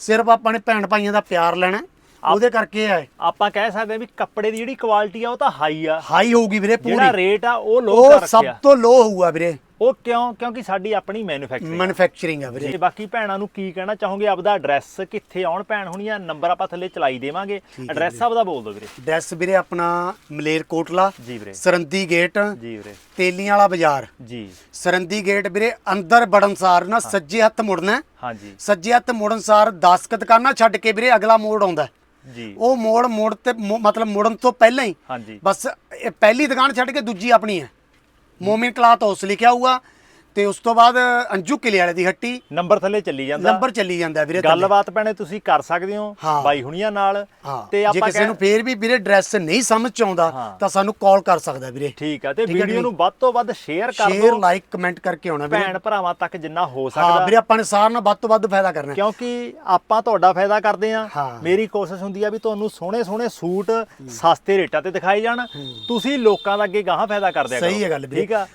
ਸਿਰਫ ਆਪਾਂ ਨੇ ਭੈਣ ਭਾਈਆਂ ਦਾ ਪਿਆਰ ਲੈਣਾ ਉਹਦੇ ਕਰਕੇ ਹੈ ਆਪਾਂ ਕਹਿ ਸਕਦੇ ਵੀ ਕੱਪੜੇ ਦੀ ਜਿਹੜੀ ਕੁਆਲਿਟੀ ਆ ਉਹ ਤਾਂ ਹਾਈ ਆ। ਹਾਈ ਹੋਊਗੀ ਵੀਰੇ ਜਿਹੜਾ ਪੂਰੀ। ਰੇਟ ਆ ਉਹ ਲੋ ਉਹ ਕਰ ਸਭ ਰੱਖਿਆ ਤੋਂ ਲੋ ਹੋਊਗਾ ਵੀਰੇ। ਉਹ ਕਿਉਂ ਕਿਉਂਕਿ ਸਾਡੀ ਆਪਣੀ ਮੈਨੂਫੈਕਚਰਿੰਗ ਮੈਨੂਫੈਕਚਰਿੰਗ ਆ ਵੀਰੇ। ਤੇ ਬਾਕੀ ਭੈਣਾਂ ਨੂੰ ਕੀ ਕਹਿਣਾ ਚਾਹੋਗੇ? ਆਪਦਾ ਐਡਰੈਸ ਕਿੱਥੇ ਆਉਣ ਭੈਣ ਹੋਣੀਆਂ ਨੰਬਰ ਆਪਾਂ ਥੱਲੇ ਚਲਾਈ ਦੇਵਾਂਗੇ। ਐਡਰੈਸ ਆਪਦਾ ਬੋਲ ਦਿਓ ਵੀਰੇ। ਡਰੈਸ ਵੀਰੇ ਆਪਣਾ ਮਲੇਰਕੋਟਲਾ ਜੀ ਵੀਰੇ। ਸਰੰਦੀ ਗੇਟ ਜੀ ਵੀਰੇ। ਤੇਲੀਆਂ ਵਾਲਾ ਬਾਜ਼ਾਰ। ਜੀ। ਸਰੰਦੀ ਗੇਟ ਵੀਰੇ ਅੰਦਰ ਵੜਨਸਾਰ ਨਾ ਸੱਜੇ ਹੱਥ ਮੁੜਨਾ। ਹਾਂਜੀ। ਸੱਜੇ ਹੱਥ ਮੁੜਨਸਾਰ 10 ਕੁ ਦੁਕਾਨਾਂ ਛੱਡ ਕੇ ਵੀਰੇ ਅਗਲਾ ਮੋੜ ਆਉਂਦਾ। ਜੀ। ਉਹ ਮੋੜ ਮੋੜ ਤੇ ਮਤਲਬ ਮੁੜਨ ਤੋਂ ਪਹਿਲਾਂ ਹੀ ਹਾਂਜੀ। ਬਸ ਇਹ ਪਹਿਲੀ ਦੁਕਾਨ ਛੱਡ ਕੇ ਦੂਜੀ ਆਪਣੀ ਹੈ। ਮੋਮਿਨ ਕਲਾਥ ਹਾਊਸ ਲਿਖਿਆ ਹੋਊਗਾ ਤੇ ਉਸ ਤੋਂ ਬਾਅਦ ਅੰਜੂ ਕਿਲੇ ਵਾਲੇ ਦੀ ਹੱਟੀ। ਨੰਬਰ ਥੱਲੇ ਚੱਲੀ ਜਾਂਦਾ। ਨੰਬਰ ਚੱਲੀ ਜਾਂਦਾ ਵੀਰੇ। ਗੱਲਬਾਤ ਭੈਣੇ ਤੁਸੀਂ ਕਰ ਸਕਦੇ ਹੋ ਹਾਂ। ਬਾਈ ਹੁਣੀਆਂ ਨਾਲ। ਹਾਂ। ਤੇ ਜੇ ਆਪਾਂ ਕਿਸੇ ਕਹਿ- ਨੂੰ ਫੇਰ ਵੀ ਵੀਰੇ ਡਰੈਸ ਨਹੀਂ ਸਮਝ ਚ ਆਉਂਦਾ ਹਾਂ। ਤਾਂ ਸਾਨੂੰ ਕਾਲ ਕਰ ਸਕਦਾ ਵੀਰੇ। ਠੀਕ ਆ ਤੇ ਹੈ ਵੀਡੀਓ ਜੀ। ਨੂੰ ਵੱਧ ਤੋਂ ਵੱਧ ਸ਼ੇਅਰ ਕਰ ਸ਼ੇਅਰ ਦਿਓ। ਲਾਈਕ ਕਮੈਂਟ ਕਰਕੇ ਆਉਣਾ ਵੀਰੇ। ਭੈਣ ਭਰਾਵਾਂ ਤੱਕ ਜਿੰਨਾ ਹੋ ਹਾਂ ਸਕਦਾ। ਵੀਰੇ ਆਪਾਂ ਨੇ ਸਾਰਿਆਂ ਨਾਲ ਵੱਧ ਤੋਂ ਵੱਧ ਫਾਇਦਾ ਕਰਨਾ। ਹੈ। ਕਿਉਂਕਿ ਆਪਾਂ ਤੁਹਾਡਾ ਫਾਇਦਾ ਕਰਦੇ ਆ ਹਾਂ। ਮੇਰੀ ਕੋਸ਼ਿਸ਼ ਹੁੰਦੀ ਆ ਵੀ ਤੁਹਾਨੂੰ ਸੋਹਣੇ ਸੋਹਣੇ ਸੂਟ ਸਸਤੇ ਰੇਟਾਂ ਤੇ ਦਿਖਾਏ ਜਾਣ। ਤੁਸੀਂ ਲੋਕਾਂ ਦਾ ਅੱਗੇ ਗਾਹਾਂ ਫਾਇਦਾ ਕਰਦੇ ਆ ਸਹੀ ਹੈ ਗੱਲ ਵੀਰੇ। ਠੀਕ ਆ?